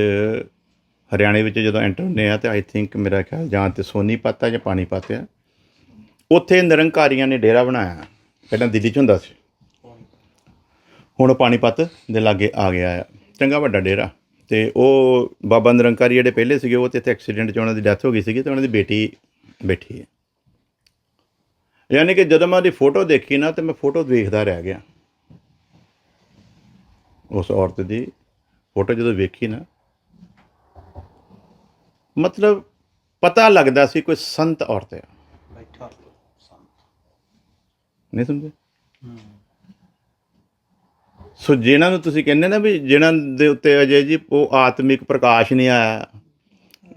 ਹਰਿਆਣੇ ਵਿੱਚ ਜਦੋਂ ਐਂਟਰ ਹੁੰਦੇ ਆ ਤੇ ਆਈ ਥਿੰਕ ਮੇਰਾ ਖਿਆਲ ਜਾਂ ਤੇ ਸੋਨੀਪਤ ਆ ਜਾਂ ਪਾਣੀਪਤ ਆ। ਉੱਥੇ ਨਿਰੰਕਾਰੀਆਂ ਨੇ ਡੇਰਾ ਬਣਾਇਆ। ਪਹਿਲਾਂ ਦਿੱਲੀ 'ਚ ਹੁੰਦਾ ਸੀ। ਹੁਣ ਪਾਣੀਪਤ ਦੇ ਲਾਗੇ ਆ ਗਿਆ ਆ। ਚੰਗਾ ਵੱਡਾ ਡੇਰਾ। ਤੇ ਉਹ ਬਾਬਾ ਨਿਰੰਕਾਰੀ ਜਿਹੜੇ ਪਹਿਲੇ ਸੀਗੇ, ਉਹ ਤੇ ਇੱਥੇ ਐਕਸੀਡੈਂਟ 'ਚ ਉਹਨਾਂ ਦੀ ਡੈਥ ਹੋ ਗਈ ਸੀਗੀ ਤੇ ਉਹਨਾਂ ਦੀ ਬੇਟੀ ਬੈਠੀ ਹੈ। ਯਾਨੀ ਕਿ ਜਦੋਂ ਮੈਂ ਉਹਦੀ ਫੋਟੋ ਦੇਖੀ ਨਾ ਤੇ ਮੈਂ ਫੋਟੋ ਵੇਖਦਾ ਰਹਿ ਗਿਆ। ਉਸ ਔਰਤ ਦੀ ਫੋਟੋ ਜਦੋਂ ਵੇਖੀ ਨਾ ਮਤਲਬ ਪਤਾ ਲੱਗਦਾ ਸੀ ਕੋਈ ਸੰਤ ਔਰਤ ਹੈ ਬੈਠਾ ਨਹੀਂ ਸਮਝੇ? ਸੋ ਜਿਨ੍ਹਾਂ ਨੂੰ ਤੁਸੀਂ ਕਹਿੰਦੇ ਨਾ ਵੀ ਜਿਨ੍ਹਾਂ ਦੇ ਉੱਤੇ ਅਜੇ ਜੀ ਉਹ ਆਤਮਿਕ ਪ੍ਰਕਾਸ਼ ਨਹੀਂ ਆਇਆ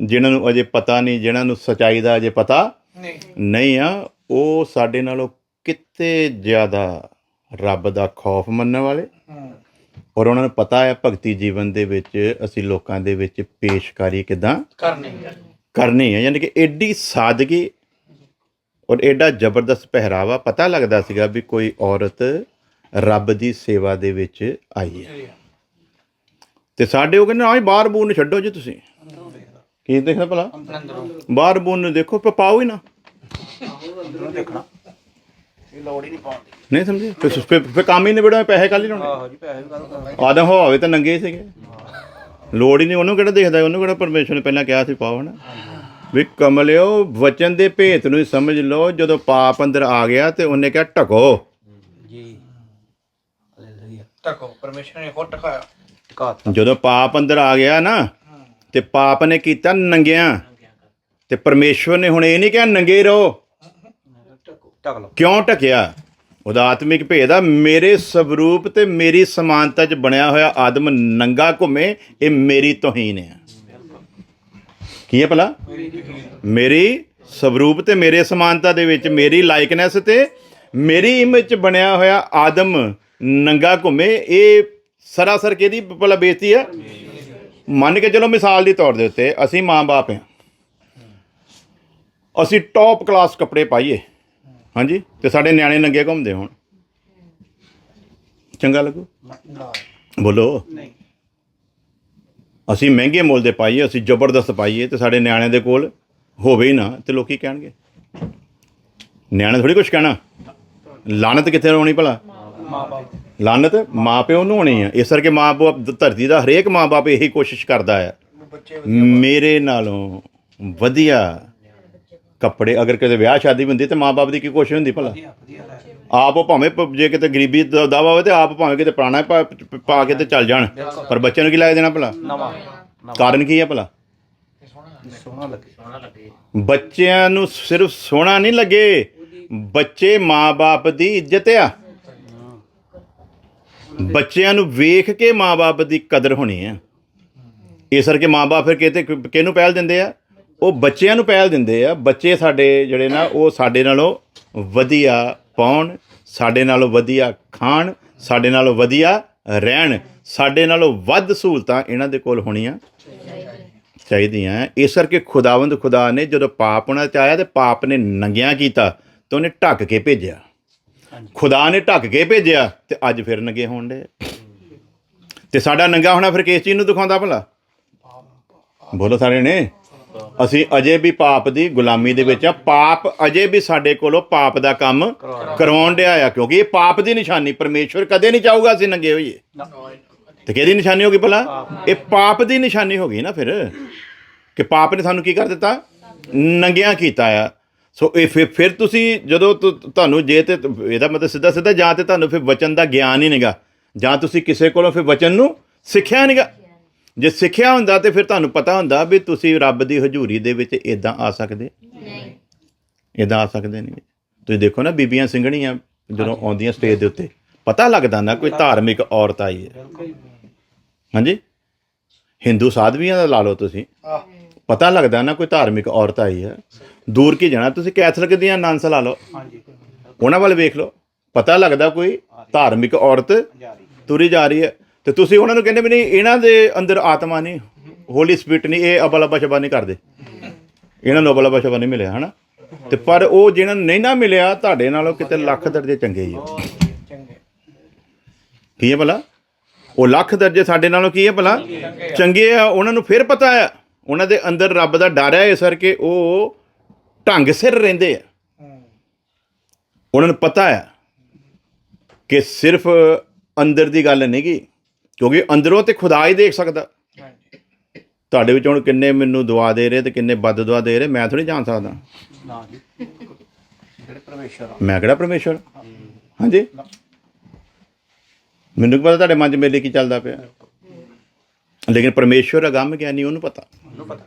ਜਿਨ੍ਹਾਂ ਨੂੰ ਅਜੇ ਪਤਾ ਨਹੀਂ ਜਿਨ੍ਹਾਂ ਨੂੰ ਸਚਾਈ ਦਾ ਅਜੇ ਪਤਾ ਨਹੀਂ। ਨਹੀਂ ਆ ਉਹ ਸਾਡੇ ਨਾਲੋਂ ਕਿਤੇ ਜ਼ਿਆਦਾ ਰੱਬ ਦਾ ਖੌਫ ਮੰਨਣ ਵਾਲੇ। ਹੂੰ। ਔਰ ਉਹਨਾਂ ਨੂੰ ਪਤਾ ਹੈ ਭਗਤੀ ਜੀਵਨ ਦੇ ਵਿੱਚ ਅਸੀਂ ਲੋਕਾਂ ਦੇ ਵਿੱਚ ਪੇਸ਼ਕਾਰੀ ਕਿਦਾਂ ਕਰਨੀ ਕਰਨੀ ਹੈ। ਯਾਨੀ ਕਿ ਐਡੀ ਸਾਦਗੀ ਔਰ ਐਡਾ ਜ਼ਬਰਦਸਤ ਪਹਿਰਾਵਾ ਪਤਾ ਲੱਗਦਾ ਸੀਗਾ ਵੀ ਕੋਈ ਔਰਤ ਰੱਬ ਦੀ ਸੇਵਾ ਦੇ ਵਿੱਚ ਆਈ ਹੈ। ਤੇ ਸਾਡੇ ਉਹ ਕਹਿੰਦੇ ਆਹ ਬਾਹਰ ਬੂਰ ਨੂੰ ਛੱਡੋ ਜੀ ਤੁਸੀਂ। ਕੀ ਦੇਖਣਾ ਭਲਾ? ਬਾਹਰ ਬੂਰ ਨੂੰ ਦੇਖੋ ਪਾਓ ਹੀ ਨਾ। ਅੰਦਰੋਂ ਦੇਖਣਾ ਇਹ ਲੋੜ ਹੀ ਨਹੀਂ ਪਾਉਂਦੀ ਨਹੀਂ ਸਮਝੇ? ਫਿਰ ਫਿਰ- ਫਿਰ ਕੰਮ ਹੀ ਨਿਬੜਿਆ ਪੈਸੇ ਕੱਲ ਹੀ ਲਾਉਣੇ। ਆਹੋ ਜੀ ਪੈਸੇ ਵੀ ਕਰੋ ਆਦਮ ਹੋਵੇ ਤਾਂ ਨੰਗੇ ਸੀਗੇ। ਲੋੜ ਹੀ ਨਹੀਂ ਉਹਨੂੰ ਕਿਹੜਾ ਦੇਖਦਾ ਉਹਨੂੰ ਕਿਹੜਾ ਪਰਮੇਸ਼ਰ ਨੇ ਪਹਿਲਾਂ ਕਿਹਾ ਸੀ ਪਾਓ ਨਾ ਵੀ ਕਮਲਿਓ ਵਚਨ ਦੇ ਭੇਤ ਨੂੰ ਹੀ ਸਮਝ ਲਓ ਜਦੋਂ ਪਾਪ ਅੰਦਰ ਆ ਗਿਆ ਤੇ ਉਹਨੇ ਕਿਹਾ ਢਕੋ। ਜੀ। ਹਾਲੇਲੂਇਆ। ਟਕੋ ਪਰਮੇਸ਼ਰ ਨੇ ਹੋਰ ਟਕਾਇਆ ਟਕਾਤਾ ਜਦੋਂ ਪਾਪ ਅੰਦਰ ਆ ਗਿਆ ਨਾ ਤੇ ਪਾਪ ਨੇ ਕੀਤਾ ਨੰਗਿਆਂ। ਤੇ ਪਰਮੇਸ਼ਵਰ ਨੇ ਹੁਣ ਇਹ ਨਹੀਂ ਕਿਹਾ ਨੰਗੇ ਰਹੋ। ਲਓ। ਕਿਉਂ ਢਕਿਆ? ਉਹਦਾ ਆਤਮਿਕ ਭੇਦ ਆ ਮੇਰੇ ਸਵਰੂਪ ਤੇ ਮੇਰੀ ਸਮਾਨਤਾ 'ਚ ਬਣਿਆ ਹੋਇਆ ਆਦਮ ਨੰਗਾ ਘੁੰਮੇ ਇਹ ਮੇਰੀ ਤੋਹੀਨ ਹੈ ਕੀ ਹੈ ਭਲਾ? ਮੇਰੀ ਸਵਰੂਪ ਤੇ ਮੇਰੇ ਸਮਾਨਤਾ ਦੇ ਵਿੱਚ ਮੇਰੀ ਲਾਈਕਨੈਸ ਤੇ ਮੇਰੀ ਇਮੇਜ 'ਚ ਬਣਿਆ ਹੋਇਆ ਆਦਮ ਨੰਗਾ ਘੁੰਮੇ ਇਹ ਸਰਾਸਰ ਕਿਹਦੀ ਭਲਾ ਬੇਇੱਜ਼ਤੀ ਹੈ ਮੰਨ ਕੇ ਚਲੋ ਮਿਸਾਲ ਦੀ ਤੌਰ ਦੇ ਉੱਤੇ ਅਸੀਂ ਮਾਂ-ਬਾਪ ਹਾਂ। ਅਸੀਂ ਟੌਪ ਕਲਾਸ ਕੱਪੜੇ ਪਾਈਏ। ਹਾਂਜੀ? ਤੇ ਸਾਡੇ ਨਿਆਣੇ ਨੰਗੇ ਘੁੰਮਦੇ ਹੋਣ। ਚੰਗਾ ਲੱਗੂ? ਬੋਲੋ। ਅਸੀਂ ਮਹਿੰਗੇ ਮੁੱਲ ਦੇ ਪਾਈਏ, ਅਸੀਂ ਜ਼ਬਰਦਸਤ ਪਾਈਏ ਤੇ ਸਾਡੇ ਨਿਆਣਿਆਂ ਦੇ ਕੋਲ ਹੋਵੇ ਹੀ ਨਾ ਤੇ ਲੋਕੀ ਕਹਿਣਗੇ। ਨਿਆਣੇ ਥੋੜੀ ਕੁਝ ਕਹਿਣਾ। ਲਾਨਤ ਕਿੱਥੇ ਹੋਣੀ ਭਲਾ? ਮਾਂ ਬਾਪ ਲਾਨਤ ਮਾਪਿਓ ਨੂੰ ਹੋਣੀ ਆ। ਇਸ ਕਰਕੇ ਮਾਂ-ਬਾਪ ਧਰਤੀ ਦਾ ਹਰੇਕ ਮਾਂ-ਬਾਪ ਇਹੀ ਕੋਸ਼ਿਸ਼ ਕਰਦਾ ਆ। ਮੇਰੇ ਨਾਲੋਂ ਵਧੀਆ ਕੱਪੜੇ ਅਗਰ ਕਿਤੇ ਵਿਆਹ ਸ਼ਾਦੀ ਹੁੰਦੀ ਤੇ ਮਾਂ-ਬਾਪ ਦੀ ਕੀ ਕੋਸ਼ਿਸ਼ ਹੁੰਦੀ ਭਲਾ? ਆਪ ਉਹ ਭਾਵੇਂ ਪ- ਜੇ ਕਿਤੇ ਗਰੀਬੀ ਦਾ ਦਾਵਾ ਹੋਵੇ ਤੇ ਆਪ ਭਾਵੇਂ ਕਿਤੇ ਪੁਰਾਣਾ ਪਾ ਪ- ਕੇ ਤੇ ਚੱਲ ਜਾਣ। ਪਰ ਬੱਚਿਆਂ ਨੂੰ ਕੀ ਲੱਗ ਦੇਣਾ ਭਲਾ? ਨਵਾਂ। ਕਾਰਨ ਕੀ ਹੈ ਭਲਾ? ਸੋਹਣਾ ਲੱਗੇ। ਸੋਹਣਾ ਲੱਗੇ। ਬੱਚਿਆਂ ਨੂੰ ਸਿਰਫ ਸੋਹਣਾ ਨਹੀਂ ਲੱਗੇ ਬੱਚੇ ਮਾਂ-ਬਾਪ ਦੀ ਇੱਜ਼ਤ ਆ। ਬੱਚਿਆਂ ਨੂੰ ਵੇਖ ਕੇ ਮਾਂ-ਬਾਪ ਦੀ ਕਦਰ ਹੋਣੀ ਆ। ਇਸ ਕਰਕੇ ਮਾਂ-ਬਾਪ ਫਿਰ ਕਿਤੇ ਕਿਹਨੂੰ ਪਹਿਲ ਦਿੰਦੇ ਆ? ਉਹ ਬੱਚਿਆਂ ਨੂੰ ਪਹਿਲ ਦਿੰਦੇ ਆ। ਬੱਚੇ ਸਾਡੇ ਜਿਹੜੇ ਨਾ ਉਹ ਸਾਡੇ ਨਾਲੋਂ ਵਧੀਆ ਪਾਉਣ ਸਾਡੇ ਨਾਲੋਂ ਵਧੀਆ ਖਾਣ ਸਾਡੇ ਨਾਲੋਂ ਵਧੀਆ ਰਹਿਣ ਸਾਡੇ ਨਾਲੋਂ ਵੱਧ ਸਹੂਲਤਾਂ ਇਹਨਾਂ ਦੇ ਕੋਲ ਹੋਣੀਆਂ ਚਾਹੀਦੀਆਂ। ਇਸ ਕਰਕੇ ਖੁਦਾਵੰਦ ਖੁਦਾ ਨੇ ਜਦੋਂ ਪਾਪ ਉਹਨਾਂ ਤੇ ਆਇਆ ਤੇ ਪਾਪ ਨੇ ਨੰਗਿਆਂ ਕੀਤਾ ਤੇ ਉਹਨੇ ਢੱਕ ਕੇ ਭੇਜਿਆ। ਖੁਦਾ ਨੇ ਢੱਕ ਕੇ ਭੇਜਿਆ ਤੇ ਅੱਜ ਫਿਰ ਨੰਗੇ ਹੋਣ ਦੇ ਤੇ ਸਾਡਾ ਨੰਗਾ ਹੋਣਾ ਫਿਰ ਕਿਸ ਚੀਜ਼ ਨੂੰ ਦਿਖਾਉਂਦਾ ਭਲਾ? ਬੋਲੋ ਸਾਰੇ ਨੇ। ਅਸੀਂ ਅਜੇ ਵੀ ਪਾਪ ਦੀ ਗੁਲਾਮੀ ਦੇ ਵਿੱਚ ਆ। ਪਾਪ ਅਜੇ ਵੀ ਸਾਡੇ ਕੋਲੋਂ ਪਾਪ ਦਾ ਕੰਮ ਕਰਵਾਉਣ ਡਿਆ ਆ ਕਿਉਂਕਿ ਇਹ ਪਾਪ ਦੀ ਨਿਸ਼ਾਨੀ ਪਰਮੇਸ਼ਵਰ ਕਦੇ ਨਹੀਂ ਚਾਹੂਗਾ ਅਸੀਂ ਨੰਗੇ ਹੋਈਏ। ਤੇ ਕਿਹਦੀ ਨਿਸ਼ਾਨੀ ਹੋ ਗਈ ਭਲਾ? ਇਹ ਪਾਪ ਦੀ ਨਿਸ਼ਾਨੀ ਹੋ ਗਈ ਨਾ ਫਿਰ। ਕਿ ਪਾਪ ਨੇ ਸਾਨੂੰ ਕੀ ਕਰ ਦਿੱਤਾ? ਨੰਗਿਆਂ ਕੀਤਾ ਆ। ਸੋ ਇਹ ਫਿਰ ਤੁਸੀਂ ਜਦੋਂ ਤੁਹਾਨੂੰ ਜੇ ਤੇ ਇਹਦਾ ਮਤਲਬ ਸਿੱਧਾ ਸਿੱਧਾ ਜਾਂ ਤੇ ਤੁਹਾਨੂੰ ਫਿਰ ਵਚਨ ਦਾ ਗਿਆਨ ਹੀ ਨਹੀਂਗਾ ਜਾਂ ਤੁਸੀਂ ਕਿਸੇ ਕੋਲੋਂ ਫਿਰ ਵਚਨ ਨੂੰ ਸਿੱਖਿਆ ਨਹੀਂਗਾ ਜੇ ਸਿੱਖਿਆ ਹੁੰਦਾ ਤੇ ਫਿਰ ਤੁਹਾਨੂੰ ਪਤਾ ਹੁੰਦਾ ਵੀ ਤੁਸੀਂ ਰੱਬ ਦੀ ਹਜ਼ੂਰੀ ਦੇ ਵਿੱਚ ਇਦਾਂ ਆ ਸਕਦੇ? ਨਹੀਂ। ਇਦਾਂ ਆ ਸਕਦੇ ਨਹੀਂ। ਤੁਸੀਂ ਦੇਖੋ ਨਾ ਬੀਬੀਆਂ ਸਿੰਘਣੀਆਂ ਜਦੋਂ ਆਉਂਦੀਆਂ ਸਟੇਜ ਦੇ ਉੱਤੇ ਪਤਾ ਲੱਗਦਾ ਨਾ ਕੋਈ ਧਾਰਮਿਕ ਔਰਤ ਆਈ ਹੈ। ਹਾਂਜੀ? ਹਿੰਦੂ ਸਾਧਵੀਆਂ ਦਾ ਲਾ ਲਓ ਤੁਸੀਂ। ਪਤਾ ਲੱਗਦਾ ਨਾ ਕੋਈ ਧਾਰਮਿਕ ਔਰਤ ਆਈ ਹੈ। ਦੂਰ ਕੀ ਜਾਣਾ? ਤੁਸੀਂ ਕੈਥਲਿਕ ਦੀਆਂ ਨਾਂਸ ਲਾ ਲਓ। ਹਾਂਜੀ। ਉਹਨਾਂ ਵੱਲ ਵੇਖ ਲਓ। ਪਤਾ ਲੱਗਦਾ ਕੋਈ ਧਾਰਮਿਕ ਔਰਤ ਤੁਰੀ ਜਾ ਰਹੀ ਹੈ। ਤੇ ਤੁਸੀਂ ਉਹਨਾਂ ਨੂੰ ਕਹਿੰਦੇ ਵੀ ਨਹੀਂ ਇਹਨਾਂ ਦੇ ਅੰਦਰ ਆਤਮਾ ਨਹੀਂ ਹੋਲੀ ਸਪਿਰਿਟ ਨਹੀਂ ਇਹ ਅਬਲ ਅਬਾ ਨਹੀਂ ਕਰਦੇ। ਇਹਨਾਂ ਨੂੰ ਅਬਲ ਅਬਾ ਨਹੀਂ ਮਿਲਿਆ ਹਨਾ? ਤੇ ਪਰ ਉਹ ਜਿਹਨਾਂ ਨੂੰ ਨਹੀਂ ਨਾ ਮਿਲਿਆ ਤੁਹਾਡੇ ਨਾਲੋਂ ਕਿਤੇ ਲੱਖ ਦਰਜੇ ਚੰਗੇ ਹੀ ਆ। ਚੰਗੇ। ਕੀ ਹੈ ਭਲਾ? ਉਹ ਲੱਖ ਦਰਜੇ ਸਾਡੇ ਨਾਲੋਂ ਕੀ ਹੈ ਭਲਾ? ਚੰਗੇ ਆ। ਉਹਨਾਂ ਨੂੰ ਫਿਰ ਪਤਾ ਹੈ। ਉਹਨਾਂ ਦੇ ਅੰਦਰ ਰੱਬ ਦਾ ਡਰ ਹੈ ਇਸ ਕਰਕੇ ਉਹ ਢੰਗ ਸਿਰ ਰਹਿੰਦੇ ਆ। ਉਹਨਾਂ ਨੂੰ ਪਤਾ ਹੈ ਕਿ ਸਿਰਫ ਅੰਦਰ ਦੀ ਗੱਲ ਨਹੀਂ ਗੀ ਕਿਉਂਕਿ ਅੰਦਰੋਂ ਤੇ ਖੁਦਾ ਹੀ ਦੇਖ ਸਕਦਾ। ਤੁਹਾਡੇ ਵਿੱਚ ਹੁਣ ਕਿੰਨੇ ਮੈਨੂੰ ਦੁਆ ਦੇ ਰਹੇ ਤੇ ਕਿੰਨੇ ਬਦ ਦੁਆ ਦੇ ਰਹੇ ਮੈਂ ਥੋੜੀ ਜਾਣ ਸਕਦਾ। ਨਾ ਜੀ। ਜਿਹੜੇ ਪਰਮੇਸ਼ਰ ਮੈਂ ਕਿਹੜਾ ਪਰਮੇਸ਼ਵਰ ਹਾਂਜੀ। ਮੈਨੂੰ ਕੀ ਪਤਾ ਤੁਹਾਡੇ ਮਨ 'ਚ ਮੇਰੇ ਲਈ ਕੀ ਚੱਲਦਾ ਪਿਆ। ਲੇਕਿਨ ਪਰਮੇਸ਼ਵਰ ਅਗੰਮ ਗਿਆਨੀ ਉਹਨੂੰ ਪਤਾ। ਉਹਨੂੰ ਪਤਾ।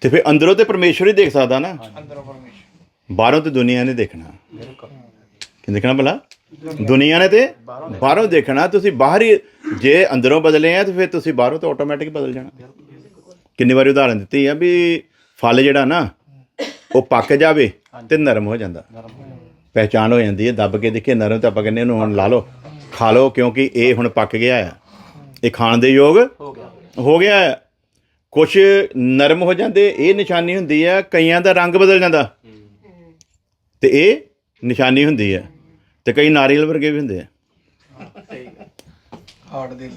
ਤੇ ਫਿਰ ਅੰਦਰੋਂ ਤੇ ਪਰਮੇਸ਼ਵਰ ਹੀ ਦੇਖ ਸਕਦਾ ਨਾ। ਅੰਦਰੋਂ ਪਰਮੇਸ਼ਰ ਬਾਹਰੋਂ ਤੇ ਦੁਨੀਆ ਨੇ ਦੇਖਣਾ। ਕੀ ਦੇਖਣਾ ਭਲਾ? ਦੁਨੀਆ ਨੇ ਤੇ ਬਾਹਰੋਂ ਦੇਖਣਾ, ਤੁਸੀਂ ਬਾਹਰ ਹੀ ਜੇ ਅੰਦਰੋਂ ਬਦਲੇ ਆ, ਤੇ ਫਿਰ ਤੁਸੀਂ ਬਾਹਰੋਂ ਤਾਂ ਆਟੋਮੈਟਿਕ ਬਦਲ ਜਾਣਾ। ਕਿੰਨੀ ਵਾਰੀ ਉਦਾਹਰਨ ਦਿੱਤੀ ਆ ਵੀ ਫਲ ਜਿਹੜਾ ਨਾ, ਉਹ ਪੱਕ ਜਾਵੇ ਤੇ ਨਰਮ ਹੋ ਜਾਂਦਾ। ਨਰਮ ਹੋ ਪਹਿਚਾਣ ਹੋ ਜਾਂਦੀ ਹੈ, ਦੱਬ ਕੇ ਦੇਖੇ ਨਰਮ ਤਾਂ ਆਪਾਂ ਕਹਿੰਦੇ ਇਹਨੂੰ ਹੁਣ ਲਾ ਲਓ, ਖਾ ਲਓ, ਕਿਉਂਕਿ ਇਹ ਹੁਣ ਪੱਕ ਗਿਆ ਆ। ਇਹ ਖਾਣ ਦੇ ਯੋਗ ਹੋ ਗਿਆ ਹੋ ਗਿਆ ਹੈ ਕੁਝ ਨਰਮ ਹੋ ਜਾਂਦੇ, ਇਹ ਨਿਸ਼ਾਨੀ ਹੁੰਦੀ ਹੈ ਕਈਆਂ ਦਾ ਰੰਗ ਬਦਲ ਜਾਂਦਾ। ਤੇ ਇਹ ਨਿਸ਼ਾਨੀ ਹੁੰਦੀ ਹੈ ਤੇ ਕਈ ਨਾਰੀਅਲ ਵਰਗੇ ਵੀ ਹੁੰਦੇ ਆ। ਦੇ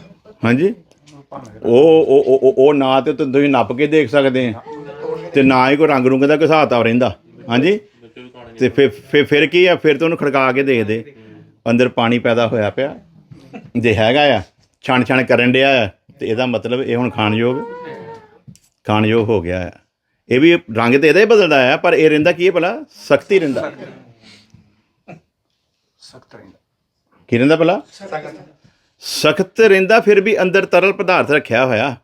ਹਾਂਜੀ? ਉਹ ਉਹ ਉਹ- ਉਹ ਨਾ ਤੇ ਤੁਸੀਂ ਨੱਪ ਕੇ ਦੇਖ ਸਕਦੇ ਆ। ਤੇ ਨਾ ਹੀ ਕੋਈ ਰੰਗ ਰੁੰਗ ਦਾ ਕੋਈ ਹਿਸਾਬ ਤਾਂ ਰਹਿੰਦਾ। ਹਾਂਜੀ? ਤੇ ਫਿਰ ਫਿਰ ਫਿਰ ਕੀ ਆ? ਫਿਰ ਤਾਂ ਉਹਨੂੰ ਖੜਕਾ ਕੇ ਦੇਖਦੇ। ਅੰਦਰ ਪਾਣੀ ਪੈਦਾ ਹੋਇਆ ਪਿਆ। ਜੇ ਹੈਗਾ ਆ ਛਣ ਛਣ ਕਰਨ ਡਿਆ ਆ ਤੇ ਇਹਦਾ ਮਤਲਬ ਇਹ ਹੁਣ ਖਾਣਯੋਗ ਖਾਣਯੋਗ ਹੋ ਗਿਆ ਆ। ਇਹ ਵੀ ਰੰਗ ਤੇ ਇਹਦਾ ਹੀ ਬਦਲਦਾ ਆ ਪਰ ਇਹ ਰਹਿੰਦਾ ਕੀ ਹੈ ਭਲਾ? ਸਖਤੀ ਰਹਿੰਦਾ। ਸਖਤ ਰਹਿੰਦਾ। ਕੀ ਰਹਿੰਦਾ ਭਲਾ? ਸਖਤ ਸਖਤ ਰਹਿੰਦਾ ਫਿਰ ਵੀ ਅੰਦਰ ਤਰਲ ਪਦਾਰਥ ਰੱਖਿਆ ਹੋਇਆ।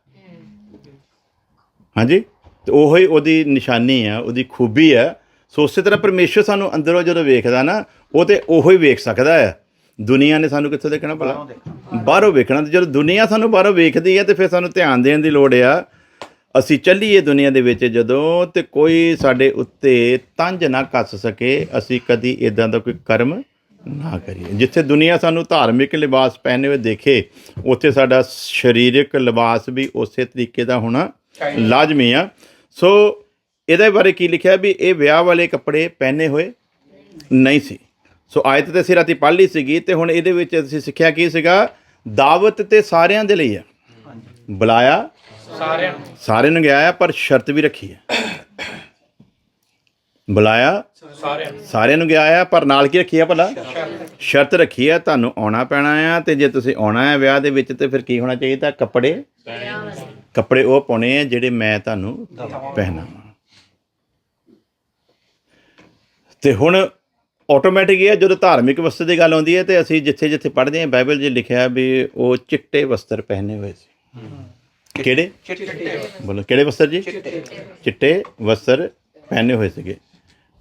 ਹਾਂਜੀ? ਤੇ ਉਹੋ ਹੀ ਉਹਦੀ ਨਿਸ਼ਾਨੀ ਆ ਉਹਦੀ ਖੂਬੀ ਆ। ਸੋ ਉਸੇ ਤਰ੍ਹਾਂ ਪਰਮੇਸ਼ਰ ਸਾਨੂੰ ਅੰਦਰੋਂ ਜਦੋਂ ਵੇਖਦਾ ਨਾ ਉਹ ਤੇ ਉਹੋ ਹੀ ਵੇਖ ਸਕਦਾ ਹੈ ਦੁਨੀਆ ਨੇ ਸਾਨੂੰ ਕਿੱਥੋਂ ਦੇਖਣਾ ਭਲਾ? ਬਾਹਰੋਂ ਵੇਖਣਾ। ਤੇ ਜਦੋਂ ਦੁਨੀਆ ਸਾਨੂੰ ਬਾਹਰੋਂ ਵੇਖਦੀ ਹੈ ਤੇ ਫਿਰ ਸਾਨੂੰ ਧਿਆਨ ਦੇਣ ਦੀ ਲੋੜ ਆ। ਅਸੀਂ ਚੱਲੀਏ ਦੁਨੀਆ ਦੇ ਵਿੱਚ ਜਦੋਂ ਤੇ ਕੋਈ ਸਾਡੇ ਉੱਤੇ ਤੰਜ ਨਾ ਕੱਸ ਸਕੇ। ਅਸੀਂ ਕਦੀ ਇਦਾਂ ਦਾ ਕੋਈ ਕਰਮ ਨਾ ਕਰੀਏ। ਜਿੱਥੇ ਦੁਨੀਆ ਸਾਨੂੰ ਧਾਰਮਿਕ ਲਿਬਾਸ ਪਹਿਨੇ ਹੋਏ ਦੇਖੇ ਉੱਥੇ ਸਾਡਾ ਸਰੀਰਕ ਲਿਬਾਸ ਵੀ ਉਸੇ ਤਰੀਕੇ ਦਾ ਹੋਣਾ ਲਾਜ਼ਮੀ ਆ। ਸੋ ਇਹਦੇ ਬਾਰੇ ਕੀ ਲਿਖਿਆ ਵੀ ਇਹ ਵਿਆਹ ਵਾਲੇ ਕੱਪੜੇ ਪਹਿਨੇ ਹੋਏ ਨਹੀਂ ਸੀ। ਸੋ ਆਇਤ ਤੇ ਅਸੀਂ ਰਾਤੀ ਪੜ੍ਹ ਲਈ ਸੀਗੀ ਤੇ ਹੁਣ ਇਹਦੇ ਵਿੱਚ ਅਸੀਂ ਸਿੱਖਿਆ ਕੀ ਸੀਗਾ? ਦਾਵਤ ਤੇ ਸਾਰਿਆਂ ਦੇ ਲਈ ਹਾਂਜੀ। ਬੁਲਾਇਆ। ਸਾਰਿਆਂ ਨੂੰ। ਸਾਰਿਆਂ ਨੂੰ ਗਿਆ ਪਰ ਸ਼ਰਤ ਵੀ ਰੱਖੀ ਹੈ ਬੁਲਾਇਆ? ਸਾਰਿਆਂ ਸਾਰਿਆਂ ਨੂੰ ਗਿਆ ਹੈ ਪਰ ਨਾਲ ਕੀ ਰੱਖੀ ਹੈ ਭਲਾ? ਸ਼ਰਤ ਰੱਖੀ ਹੈ ਤੁਹਾਨੂੰ ਆਉਣਾ ਪੈਣਾ ਆ ਤੇ ਜੇ ਤੁਸੀਂ ਆਉਣਾ ਹੈ ਵਿਆਹ ਦੇ ਵਿੱਚ ਤੇ ਫਿਰ ਕੀ ਹੋਣਾ ਚਾਹੀਦਾ? ਕੱਪੜੇ? ਕੱਪੜੇ ਉਹ ਪਾਉਣੇ ਆ ਜਿਹੜੇ ਮੈਂ ਤੁਹਾਨੂੰ ਪਹਿਨਾਵਾਂ। ਤੇ ਹੁਣ ਆਟੋਮੈਟਿਕ ਇਹ ਜਦੋਂ ਧਾਰਮਿਕ ਵਸਤਰ ਦੀ ਗੱਲ ਆਉਂਦੀ ਹੈ ਤੇ ਅਸੀਂ ਜਿੱਥੇ ਜਿੱਥੇ ਪੜ੍ਹਦੇ ਹਾਂ ਬਾਈਬਲ 'ਚ ਲਿਖਿਆ ਵੀ ਉਹ ਚਿੱਟੇ ਵਸਤਰ ਪਹਿਨੇ ਹੋਏ ਸੀ। ਕਿਹੜੇ? ਚਿੱਟੇ। ਬੋਲੋ ਕਿਹੜੇ ਵਸਤਰ ਜੀ? ਚਿੱਟੇ ਵਸਤਰ ਪਹਿਨੇ ਹੋਏ ਸੀਗੇ।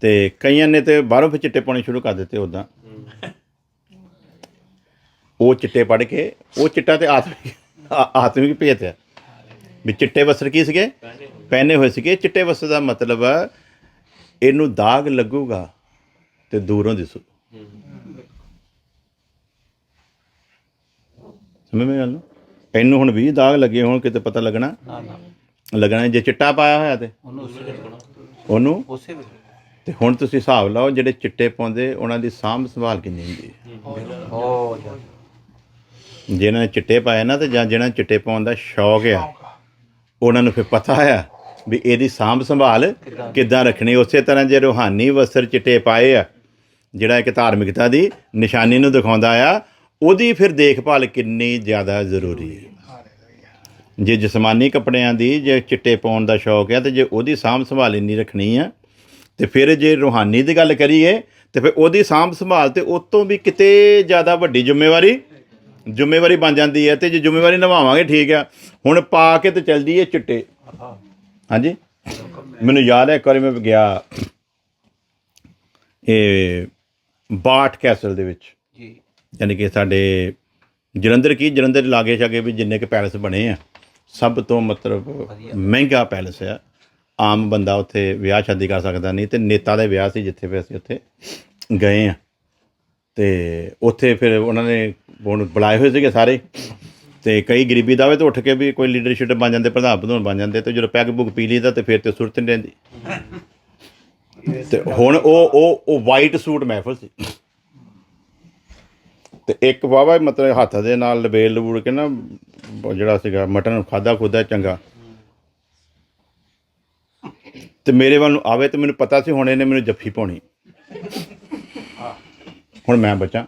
ਤੇ ਕਈਆਂ ਨੇ ਤੇ ਬਾਹਰੋਂ ਫਿਰ ਚਿੱਟੇ ਪਾਉਣੇ ਸ਼ੁਰੂ ਕਰ ਦਿੱਤੇ ਉਦਾਂ ਉਹ ਚਿੱਟੇ ਪੜ ਕੇ ਉਹ ਚਿੱਟਾ ਤੇ ਆਤਮਿਕ ਆ- ਆਤਮਿਕ ਭੇਤ ਹੈ। ਵੀ ਚਿੱਟੇ ਵਸਤਰ ਕੀ ਸੀਗੇ? ਪਹਿਨੇ ਹੋਏ ਸੀਗੇ। ਚਿੱਟੇ ਵਸਤਰ ਦਾ ਮਤਲਬ ਇਹਨੂੰ ਦਾਗ ਲੱਗੂਗਾ ਤੇ ਦੂਰੋਂ ਦਿਸੂ। ਸਮਝ ਮੇ ਗੱਲ ਨੂੰ? ਇਹਨੂੰ ਹੁਣ 20 ਦਾਗ ਲੱਗੇ ਹੋਣ ਕਿਤੇ ਪਤਾ ਲੱਗਣਾ? ਲੱਗਣਾ ਜੇ ਚਿੱਟਾ ਪਾਇਆ ਹੋਇਆ ਤੇ। ਉਹਨੂੰ ਉਹਨੂੰ? ਉਸੇ ਵੇਲੇ। ਤੇ ਹੁਣ ਤੁਸੀਂ ਹਿਸਾਬ ਲਾਓ ਜਿਹੜੇ ਚਿੱਟੇ ਪਾਉਂਦੇ, ਉਹਨਾਂ ਦੀ ਸਾਂਭ ਸੰਭਾਲ ਕਿੰਨੀ ਹੁੰਦੀ ਹੈ? ਹੋ ਜਾ ਜਿਹਨਾਂ ਨੇ ਚਿੱਟੇ ਪਾਏ ਨਾ ਤੇ ਜਾਂ ਜਿਹਨਾਂ ਨੂੰ ਚਿੱਟੇ ਪਾਉਣ ਦਾ ਸ਼ੌਕ ਆ, ਉਹਨਾਂ ਨੂੰ ਫਿਰ ਪਤਾ ਆ ਵੀ ਇਹਦੀ ਸਾਂਭ ਸੰਭਾਲ ਕਿੱਦਾਂ ਰੱਖਣੀ। ਉਸੇ ਤਰ੍ਹਾਂ ਜੇ ਰੂਹਾਨੀ ਵਸਰ ਚਿੱਟੇ ਪਾਏ ਆ, ਜਿਹੜਾ ਇੱਕ ਧਾਰਮਿਕਤਾ ਦੀ ਨਿਸ਼ਾਨੀ ਨੂੰ ਦਿਖਾਉਂਦਾ ਆ, ਉਹਦੀ ਫਿਰ ਦੇਖਭਾਲ ਕਿੰਨੀ ਜ਼ਿਆਦਾ ਜ਼ਰੂਰੀ ਹੈ। ਜੇ ਜਿਸਮਾਨੀ ਕੱਪੜਿਆਂ ਦੀ ਜੇ ਚਿੱਟੇ ਪਾਉਣ ਦਾ ਸ਼ੌਕ ਹੈ ਤੇ ਜੇ ਉਹਦੀ ਸਾਂਭ ਸੰਭਾਲ ਇੰਨੀ ਰੱਖਣੀ ਆ ਤੇ ਫਿਰ ਜੇ ਰੂਹਾਨੀ ਦੀ ਗੱਲ ਕਰੀਏ ਤੇ ਫਿਰ ਉਹਦੀ ਸਾਂਭ ਸੰਭਾਲ ਤੇ ਉਹ ਤੋਂ ਵੀ ਕਿਤੇ ਜ਼ਿਆਦਾ ਵੱਡੀ ਜ਼ਿੰਮੇਵਾਰੀ ਜ਼ਿੰਮੇਵਾਰੀ ਬਣ ਜਾਂਦੀ ਹੈ ਤੇ ਜੇ ਜ਼ਿੰਮੇਵਾਰੀ ਨਿਭਾਵਾਂਗੇ ਠੀਕ ਆ। ਹੁਣ ਪਾ ਕੇ ਤੇ ਚੱਲਦੀ ਹੈ ਚਿੱਟੇ। ਹਾਂਜੀ? ਮੈਨੂੰ ਯਾਦ ਹੈ ਇੱਕ ਵਾਰੀ ਮੈਂ ਗਿਆ ਇਹ ਬਾਟ ਕੈਸਲ ਦੇ ਵਿੱਚ। ਜੀ। ਯਾਨੀ ਕਿ ਸਾਡੇ ਜਲੰਧਰ ਕੀ ਜਲੰਧਰ ਲਾਗੇ ਛਾਗੇ ਵੀ ਜਿੰਨੇ ਕੁ ਪੈਲਸ ਬਣੇ ਆ ਸਭ ਤੋਂ ਮਤਲਬ ਮਹਿੰਗਾ ਪੈਲਸ ਆ। ਆਮ ਬੰਦਾ ਉੱਥੇ ਵਿਆਹ ਸ਼ਾਦੀ ਕਰ ਸਕਦਾ ਨਹੀਂ, ਤੇ ਨੇਤਾ ਦੇ ਵਿਆਹ ਸੀ ਜਿੱਥੇ ਵੀ ਅਸੀਂ ਉੱਥੇ ਗਏ ਆ ਤੇ ਉੱਥੇ ਫਿਰ ਉਹਨਾਂ ਨੇ ਹੁਣ ਬੁਲਾਏ ਹੋਏ ਸੀਗੇ ਸਾਰੇ, ਤੇ ਕਈ ਗਰੀਬੀ ਦਾਵੇ ਤੋਂ ਉੱਠ ਕੇ ਵੀ ਕੋਈ ਲੀਡਰਸ਼ਿਪ ਬਣ ਜਾਂਦੇ, ਪ੍ਰਧਾਨ ਪ੍ਰਧਾਨ ਬਣ ਜਾਂਦੇ, ਤੇ ਜਦੋਂ ਪੈਗ ਬੁੱਕ ਪੀ ਲਈਦਾ ਤੇ ਫਿਰ ਤੇ ਸੁਰਤ ਨਹੀਂ ਰਹਿੰਦੀ। ਤੇ ਹੁਣ ਉਹ ਉਹ ਉਹ ਵਾਈਟ ਸੂਟ ਮਹਿਫਲ ਸੀ। ਤੇ ਇੱਕ ਵਾਵਾ ਮਤਲਬ ਹੱਥ ਦੇ ਨਾਲ ਲਬੇਲ ਲਬੂੜ ਕੇ ਨਾ ਜਿਹੜਾ ਸੀਗਾ, ਮਟਨ ਖਾਦਾ ਖੁਦਾ ਚੰਗਾ। ਤੇ ਮੇਰੇ ਵੱਲ ਨੂੰ ਆਵੇ ਤੇ ਮੈਨੂੰ ਪਤਾ ਸੀ ਹੁਣ ਇਹਨੇ ਮੈਨੂੰ ਜੱਫੀ ਪਾਉਣੀ। ਹੁਣ ਮੈਂ ਬਚਾਂ।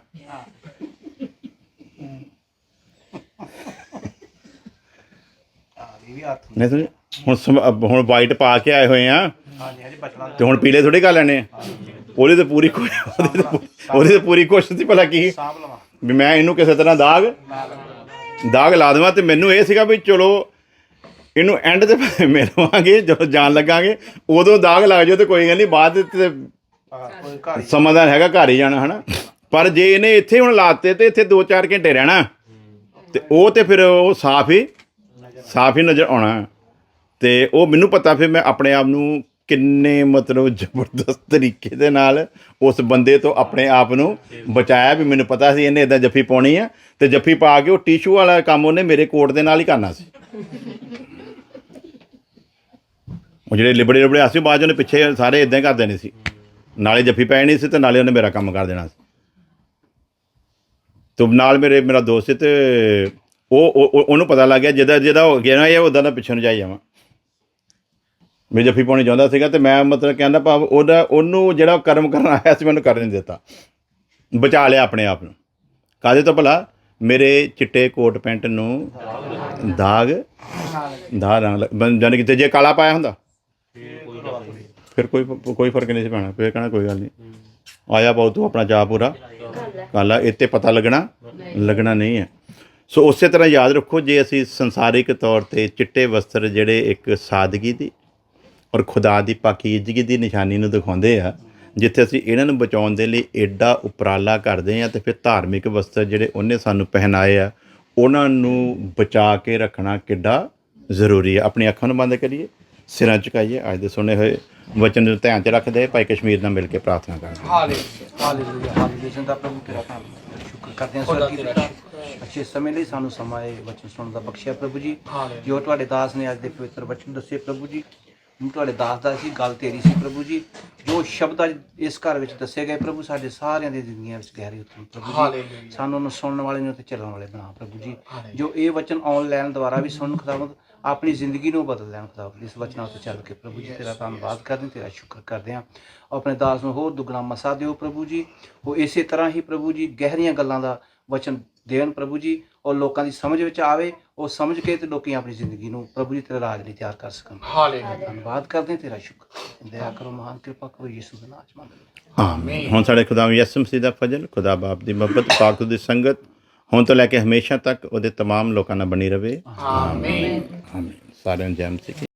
ਨਹੀਂ ਸੁਣੀ ਹੁਣ ਸਮ- ਹੁਣ ਵਾਈਟ ਪਾ ਕੇ ਆਏ ਹੋਏ ਆ। ਤੇ। ਹੁਣ ਪੀਲੇ ਥੋੜੀ ਕਰ ਲੈਣੇ ਆ। ਉਹਦੀ ਤੇ ਪੂਰੀ ਕੋ- ਉਹਦੀ ਤੇ ਪੂ- ਉਹਦੀ ਤੇ ਪੂਰੀ ਕੋਸ਼ਿਸ਼ ਸੀ ਭਲਾ ਕੀ। ਵੀ ਮੈਂ ਇਹਨੂੰ ਕਿਸੇ ਤਰ੍ਹਾਂ ਦਾਗ ਦਾਗ ਲਾ ਦੇਵਾਂ ਤੇ ਮੈਨੂੰ ਇਹ ਸੀਗਾ ਵੀ ਚਲੋ ਇਹਨੂੰ ਐਂਡ ਤੇ ਮਿਲਵਾਂਗੇ ਜਦੋਂ ਜਾਣ ਲੱਗਾਂਗੇ ਉਦੋਂ ਦਾਗ ਲੱਗ ਜਾਓ ਤੇ ਕੋਈ ਗੱਲ ਨਹੀਂ ਬਾਅਦ ਤੇ ਸਮਾਧਾਨ ਹੈਗਾ ਘਰ ਹੀ ਜਾਣਾ ਹਨਾ? ਪਰ ਜੇ ਇਹਨੇ ਇੱਥੇ ਹੁਣ ਲਾਤੇ ਤੇ ਇੱਥੇ 2-4 ਘੰਟੇ ਰਹਿਣਾ ਤੇ ਉਹ ਤੇ ਫਿਰ ਉਹ ਸਾਫ਼ ਹੀ ਸਾਫ਼ ਹੀ ਨਜ਼ਰ ਆਉਣਾ। ਤੇ ਉਹ ਮੈਨੂੰ ਪਤਾ ਫਿਰ ਮੈਂ ਆਪਣੇ ਆਪ ਨੂੰ ਕਿੰਨੇ ਮਤਲਬ ਜ਼ਬਰਦਸਤ ਤਰੀਕੇ ਦੇ ਨਾਲ ਉਸ ਬੰਦੇ ਤੋਂ ਆਪਣੇ ਆਪ ਨੂੰ ਬਚਾਇਆ ਵੀ ਮੈਨੂੰ ਪਤਾ ਸੀ ਇਹਨੇ ਇਦਾਂ ਜੱਫੀ ਪਾਉਣੀ ਆ ਤੇ ਜੱਫੀ ਪਾ ਕੇ ਉਹ ਟਿਸ਼ੂ ਵਾਲਾ ਕੰਮ ਉਹਨੇ ਮੇਰੇ ਕੋਟ ਦੇ ਨਾਲ ਹੀ ਕਰਨਾ ਸੀ। ਉਹ ਜਿਹੜੇ ਲਿਬੜੇ ਲਿਬੜੇ ਆਸੇ ਬਾਅਦ 'ਚ ਉਹਨੇ ਪਿੱਛੇ ਸਾਰੇ ਇਦਾਂ ਹੀ ਕਰ ਦੇਣੇ ਸੀ। ਨਾਲੇ ਜੱਫੀ ਪੈਣੀ ਸੀ ਤੇ ਨਾਲੇ ਉਹਨੇ ਮੇਰਾ ਕੰਮ ਕਰ ਦੇਣਾ ਸੀ। ਤੇ ਨਾਲ ਮੇਰੇ, ਮੇਰਾ ਦੋਸਤ ਸੀ ਤੇ ਉਹ ਉਹਨੂੰ ਪਤਾ ਲੱਗ ਗਿਆ ਜਿਹਦਾ ਜਿਹਦਾ ਹੋ ਗਿਆ ਨਾ ਇਹ ਉਹਦਾ ਨਾ ਪਿੱਛੇ ਨੂੰ ਜਾਈ ਜਾਵਾਂ। ਮੈਂ ਜੱਫੀ ਪਾਉਣੀ ਚਾਹੁੰਦਾ ਸੀਗਾ ਤੇ ਮੈਂ ਮਤਲਬ ਕਹਿੰਦਾ ਭਾਵ ਉਹਦਾ, ਉਹਨੂੰ ਜਿਹੜਾ ਕਰਮ ਕਰਨ ਆਇਆ ਸੀ ਮੈਨੂੰ ਕਰਨ ਨਹੀਂ ਦਿੱਤਾ। ਬਚਾ ਲਿਆ ਆਪਣੇ ਆਪ ਨੂੰ। ਕਾਦੇ ਤੋਂ ਭਲਾ? ਮੇਰੇ ਚਿੱਟੇ ਕੋਟ ਪੈਂਟ ਨੂੰ ਦਾਗ ਦਾਗ ਰੰਗ ਲੱਗ- ਬੰ- ਜਾਣੀ ਕਿ ਜੇ ਕਾਲਾ ਪਾਇਆ ਹੁੰਦਾ। ਫਿਰ ਕੋਈ ਕੋਈ ਫ਼ਰਕ ਨਹੀਂ ਸੀ ਪੈਣਾ ਫਿਰ ਕਹਿਣਾ ਕੋਈ ਗੱਲ ਨਹੀਂ। ਆਇਆ ਬਹੁਤ ਤੂੰ ਆਪਣਾ ਚਾਹ ਪੂਰਾ। ਕਰ ਲਾ ਇੱਥੇ ਪਤਾ ਲੱਗਣਾ ਲੱਗਣਾ ਨਹੀਂ ਹੈ। ਸੋ ਉਸੇ ਤਰ੍ਹਾਂ ਯਾਦ ਰੱਖੋ ਜੇ ਅਸੀਂ ਸੰਸਾਰਿਕ ਤੌਰ ਤੇ ਚਿੱਟੇ ਵਸਤਰ ਜਿਹੜੇ ਇੱਕ ਸਾਦਗੀ ਦੀ ਔਰ ਖੁਦਾ ਦੀ ਪਾਕੀਜ਼ਗੀ ਦੀ ਨਿਸ਼ਾਨੀ ਨੂੰ ਦਿਖਾਉਂਦੇ ਆ ਜਿੱਥੇ ਅਸੀਂ ਇਹਨਾਂ ਨੂੰ ਬਚਾਉਣ ਦੇ ਲਈ ਐਡਾ ਉਪਰਾਲਾ ਕਰਦੇ ਆ ਤੇ ਫਿਰ ਧਾਰਮਿਕ ਵਸਤਰ ਜਿਹੜੇ ਉਹਨੇ ਸਾਨੂੰ ਪਹਿਨਾਏ ਆ ਉਹਨਾਂ ਨੂੰ ਬਚਾ ਕੇ ਰੱਖਣਾ ਕਿੱਡਾ ਜ਼ਰੂਰੀ ਹੈ। ਆਪਣੀ ਅੱਖਾਂ ਨੂੰ ਬੰਦ ਕਰੀਏ। ਸਿਰਾਂ ਝੁਕਾਈਏ ਅੱਜ ਦੇ ਸੁਣੇ ਹੋਏ ਵਚਨ ਨੂੰ ਧਿਆਨ 'ਚ ਰੱਖਦੇ ਭਾਈ ਕਸ਼ਮੀਰ ਨਾਲ ਮਿਲ ਕੇ ਪ੍ਰਾਰਥਨਾ ਕਰਦੇ ਹਾਲੇਲੂਇਆ ਹਾਲੇਲੂਇਆ ਹਾਲੇਲੂਇਆ। ਦਾ ਪ੍ਰਭੂ ਤੇਰਾ ਧੰਨਵਾਦ ਸ਼ੁਕਰ ਕਰਦੇ ਹਾਂ ਸਰ ਕੀ ਪਿਤਾ ਅੱਛੇ ਸਮੇਂ ਲਈ ਸਾਨੂੰ ਸਮਾਂ ਇਹ ਵਚਨ ਸੁਣਨ ਦਾ ਬਖਸ਼ਿਆ ਪ੍ਰਭੂ ਜੀ। ਜੋ ਤੁਹਾਡੇ ਦਾਸ ਨੇ ਅੱਜ ਦੇ ਪਵਿੱਤਰ ਵਚਨ ਦੱਸੇ ਪ੍ਰਭੂ ਜੀ ਤੁਹਾਡੇ ਦਾਸ ਦਾ ਸੀ ਗੱਲ ਤੇਰੀ ਸੀ ਪ੍ਰਭੂ ਜੀ। ਜੋ ਸ਼ਬਦ ਅੱਜ ਇਸ ਘਰ ਵਿੱਚ ਦੱਸੇ ਗਏ ਪ੍ਰਭੂ ਸਾਡੇ ਸਾਰਿਆਂ ਦੀ ਜ਼ਿੰਦਗੀਆਂ ਵਿੱਚ ਗਹਿਰੇ ਉਤਰਨ ਪ੍ਰਭੂ ਜੀ। ਸਾਨੂੰ ਉਹਨੂੰ ਸੁਣਨ ਵਾਲੇ ਨੂੰ ਤੇ ਚੱਲਣ ਵਾਲੇ ਬਣਾ ਪ੍ਰਭੂ ਜੀ। ਜੋ ਇਹ ਵਚਨ ਆਨਲਾਈਨ ਦੁਆਰਾ ਵੀ ਸੁਣਨ ਖੁਦਾਵੰਦ ਆਪਣੀ ਜ਼ਿੰਦਗੀ ਨੂੰ ਬਦਲ ਲੈਣ ਖੁਦਾਵੰਦ ਇਸ ਵਚਨਾਂ ਉੱਤੇ ਚੱਲ ਕੇ ਪ੍ਰਭੂ ਜੀ ਤੇਰਾ ਧੰਨਵਾਦ ਕਰਦੇ ਹਾਂ, ਤੇਰਾ ਸ਼ੁਕਰ ਕਰਦੇ ਹਾਂ ਆਪਣੇ ਦਾਸ ਨੂੰ ਹੋਰ ਦੁੱਗਣਾ ਮਸਾ ਦਿਓ ਪ੍ਰਭੂ ਜੀ ਉਹ ਇਸੇ ਤਰ੍ਹਾਂ ਹੀ ਪ੍ਰਭੂ ਜੀ ਗਹਿਰੀਆਂ ਗੱਲਾਂ ਦਾ ਵਚਨ ਦੇਣ ਪ੍ਰਭੂ ਜੀ ਔਰ ਲੋਕਾਂ ਦੀ ਸਮਝ ਵਿੱਚ ਆਵੇ ਉਹ ਸਮਝ ਕੇ ਤੇ ਲੋਕੀ ਆਪਣੀ ਜ਼ਿੰਦਗੀ ਨੂੰ ਪ੍ਰਭੂ ਜੀ ਤੇਰੇ ਰਾਜ ਲਈ ਤਿਆਰ ਕਰ ਸਕਣ ਹਾਲੇਲੂਇਆ ਧੰਨਵਾਦ ਕਰਦੇ ਹਾਂ ਤੇਰਾ ਸ਼ੁਕਰ ਦਇਆ ਕਰੋ ਮਹਾਨ ਕਿਰਪਾ ਕਰੋ ਯਿਸੂ ਦੇ ਨਾਮ ਚ ਮੰਗਦੇ ਆਮੀਨ ਹੁਣ ਸਾਡੇ ਖੁਦਾ ਯਿਸੂ ਮਸੀਹ ਦਾ ਫਜ਼ਲ ਖੁਦਾ ਬਾਪ ਦੀ ਮੁਹੱਬਤ ਪਾਕ ਦੀ ਸੰਗਤ ਹੁਣ ਤੋਂ ਲੈ ਕੇ ਹਮੇਸ਼ਾ ਤੱਕ ਉਹਦੇ तमाम ਲੋਕਾਂ ਨਾਲ ਬਣੀ ਰਵੇ ਆਮੀਨ ਆਮੀਨ ਸਾਰਿਆਂ ਨੂੰ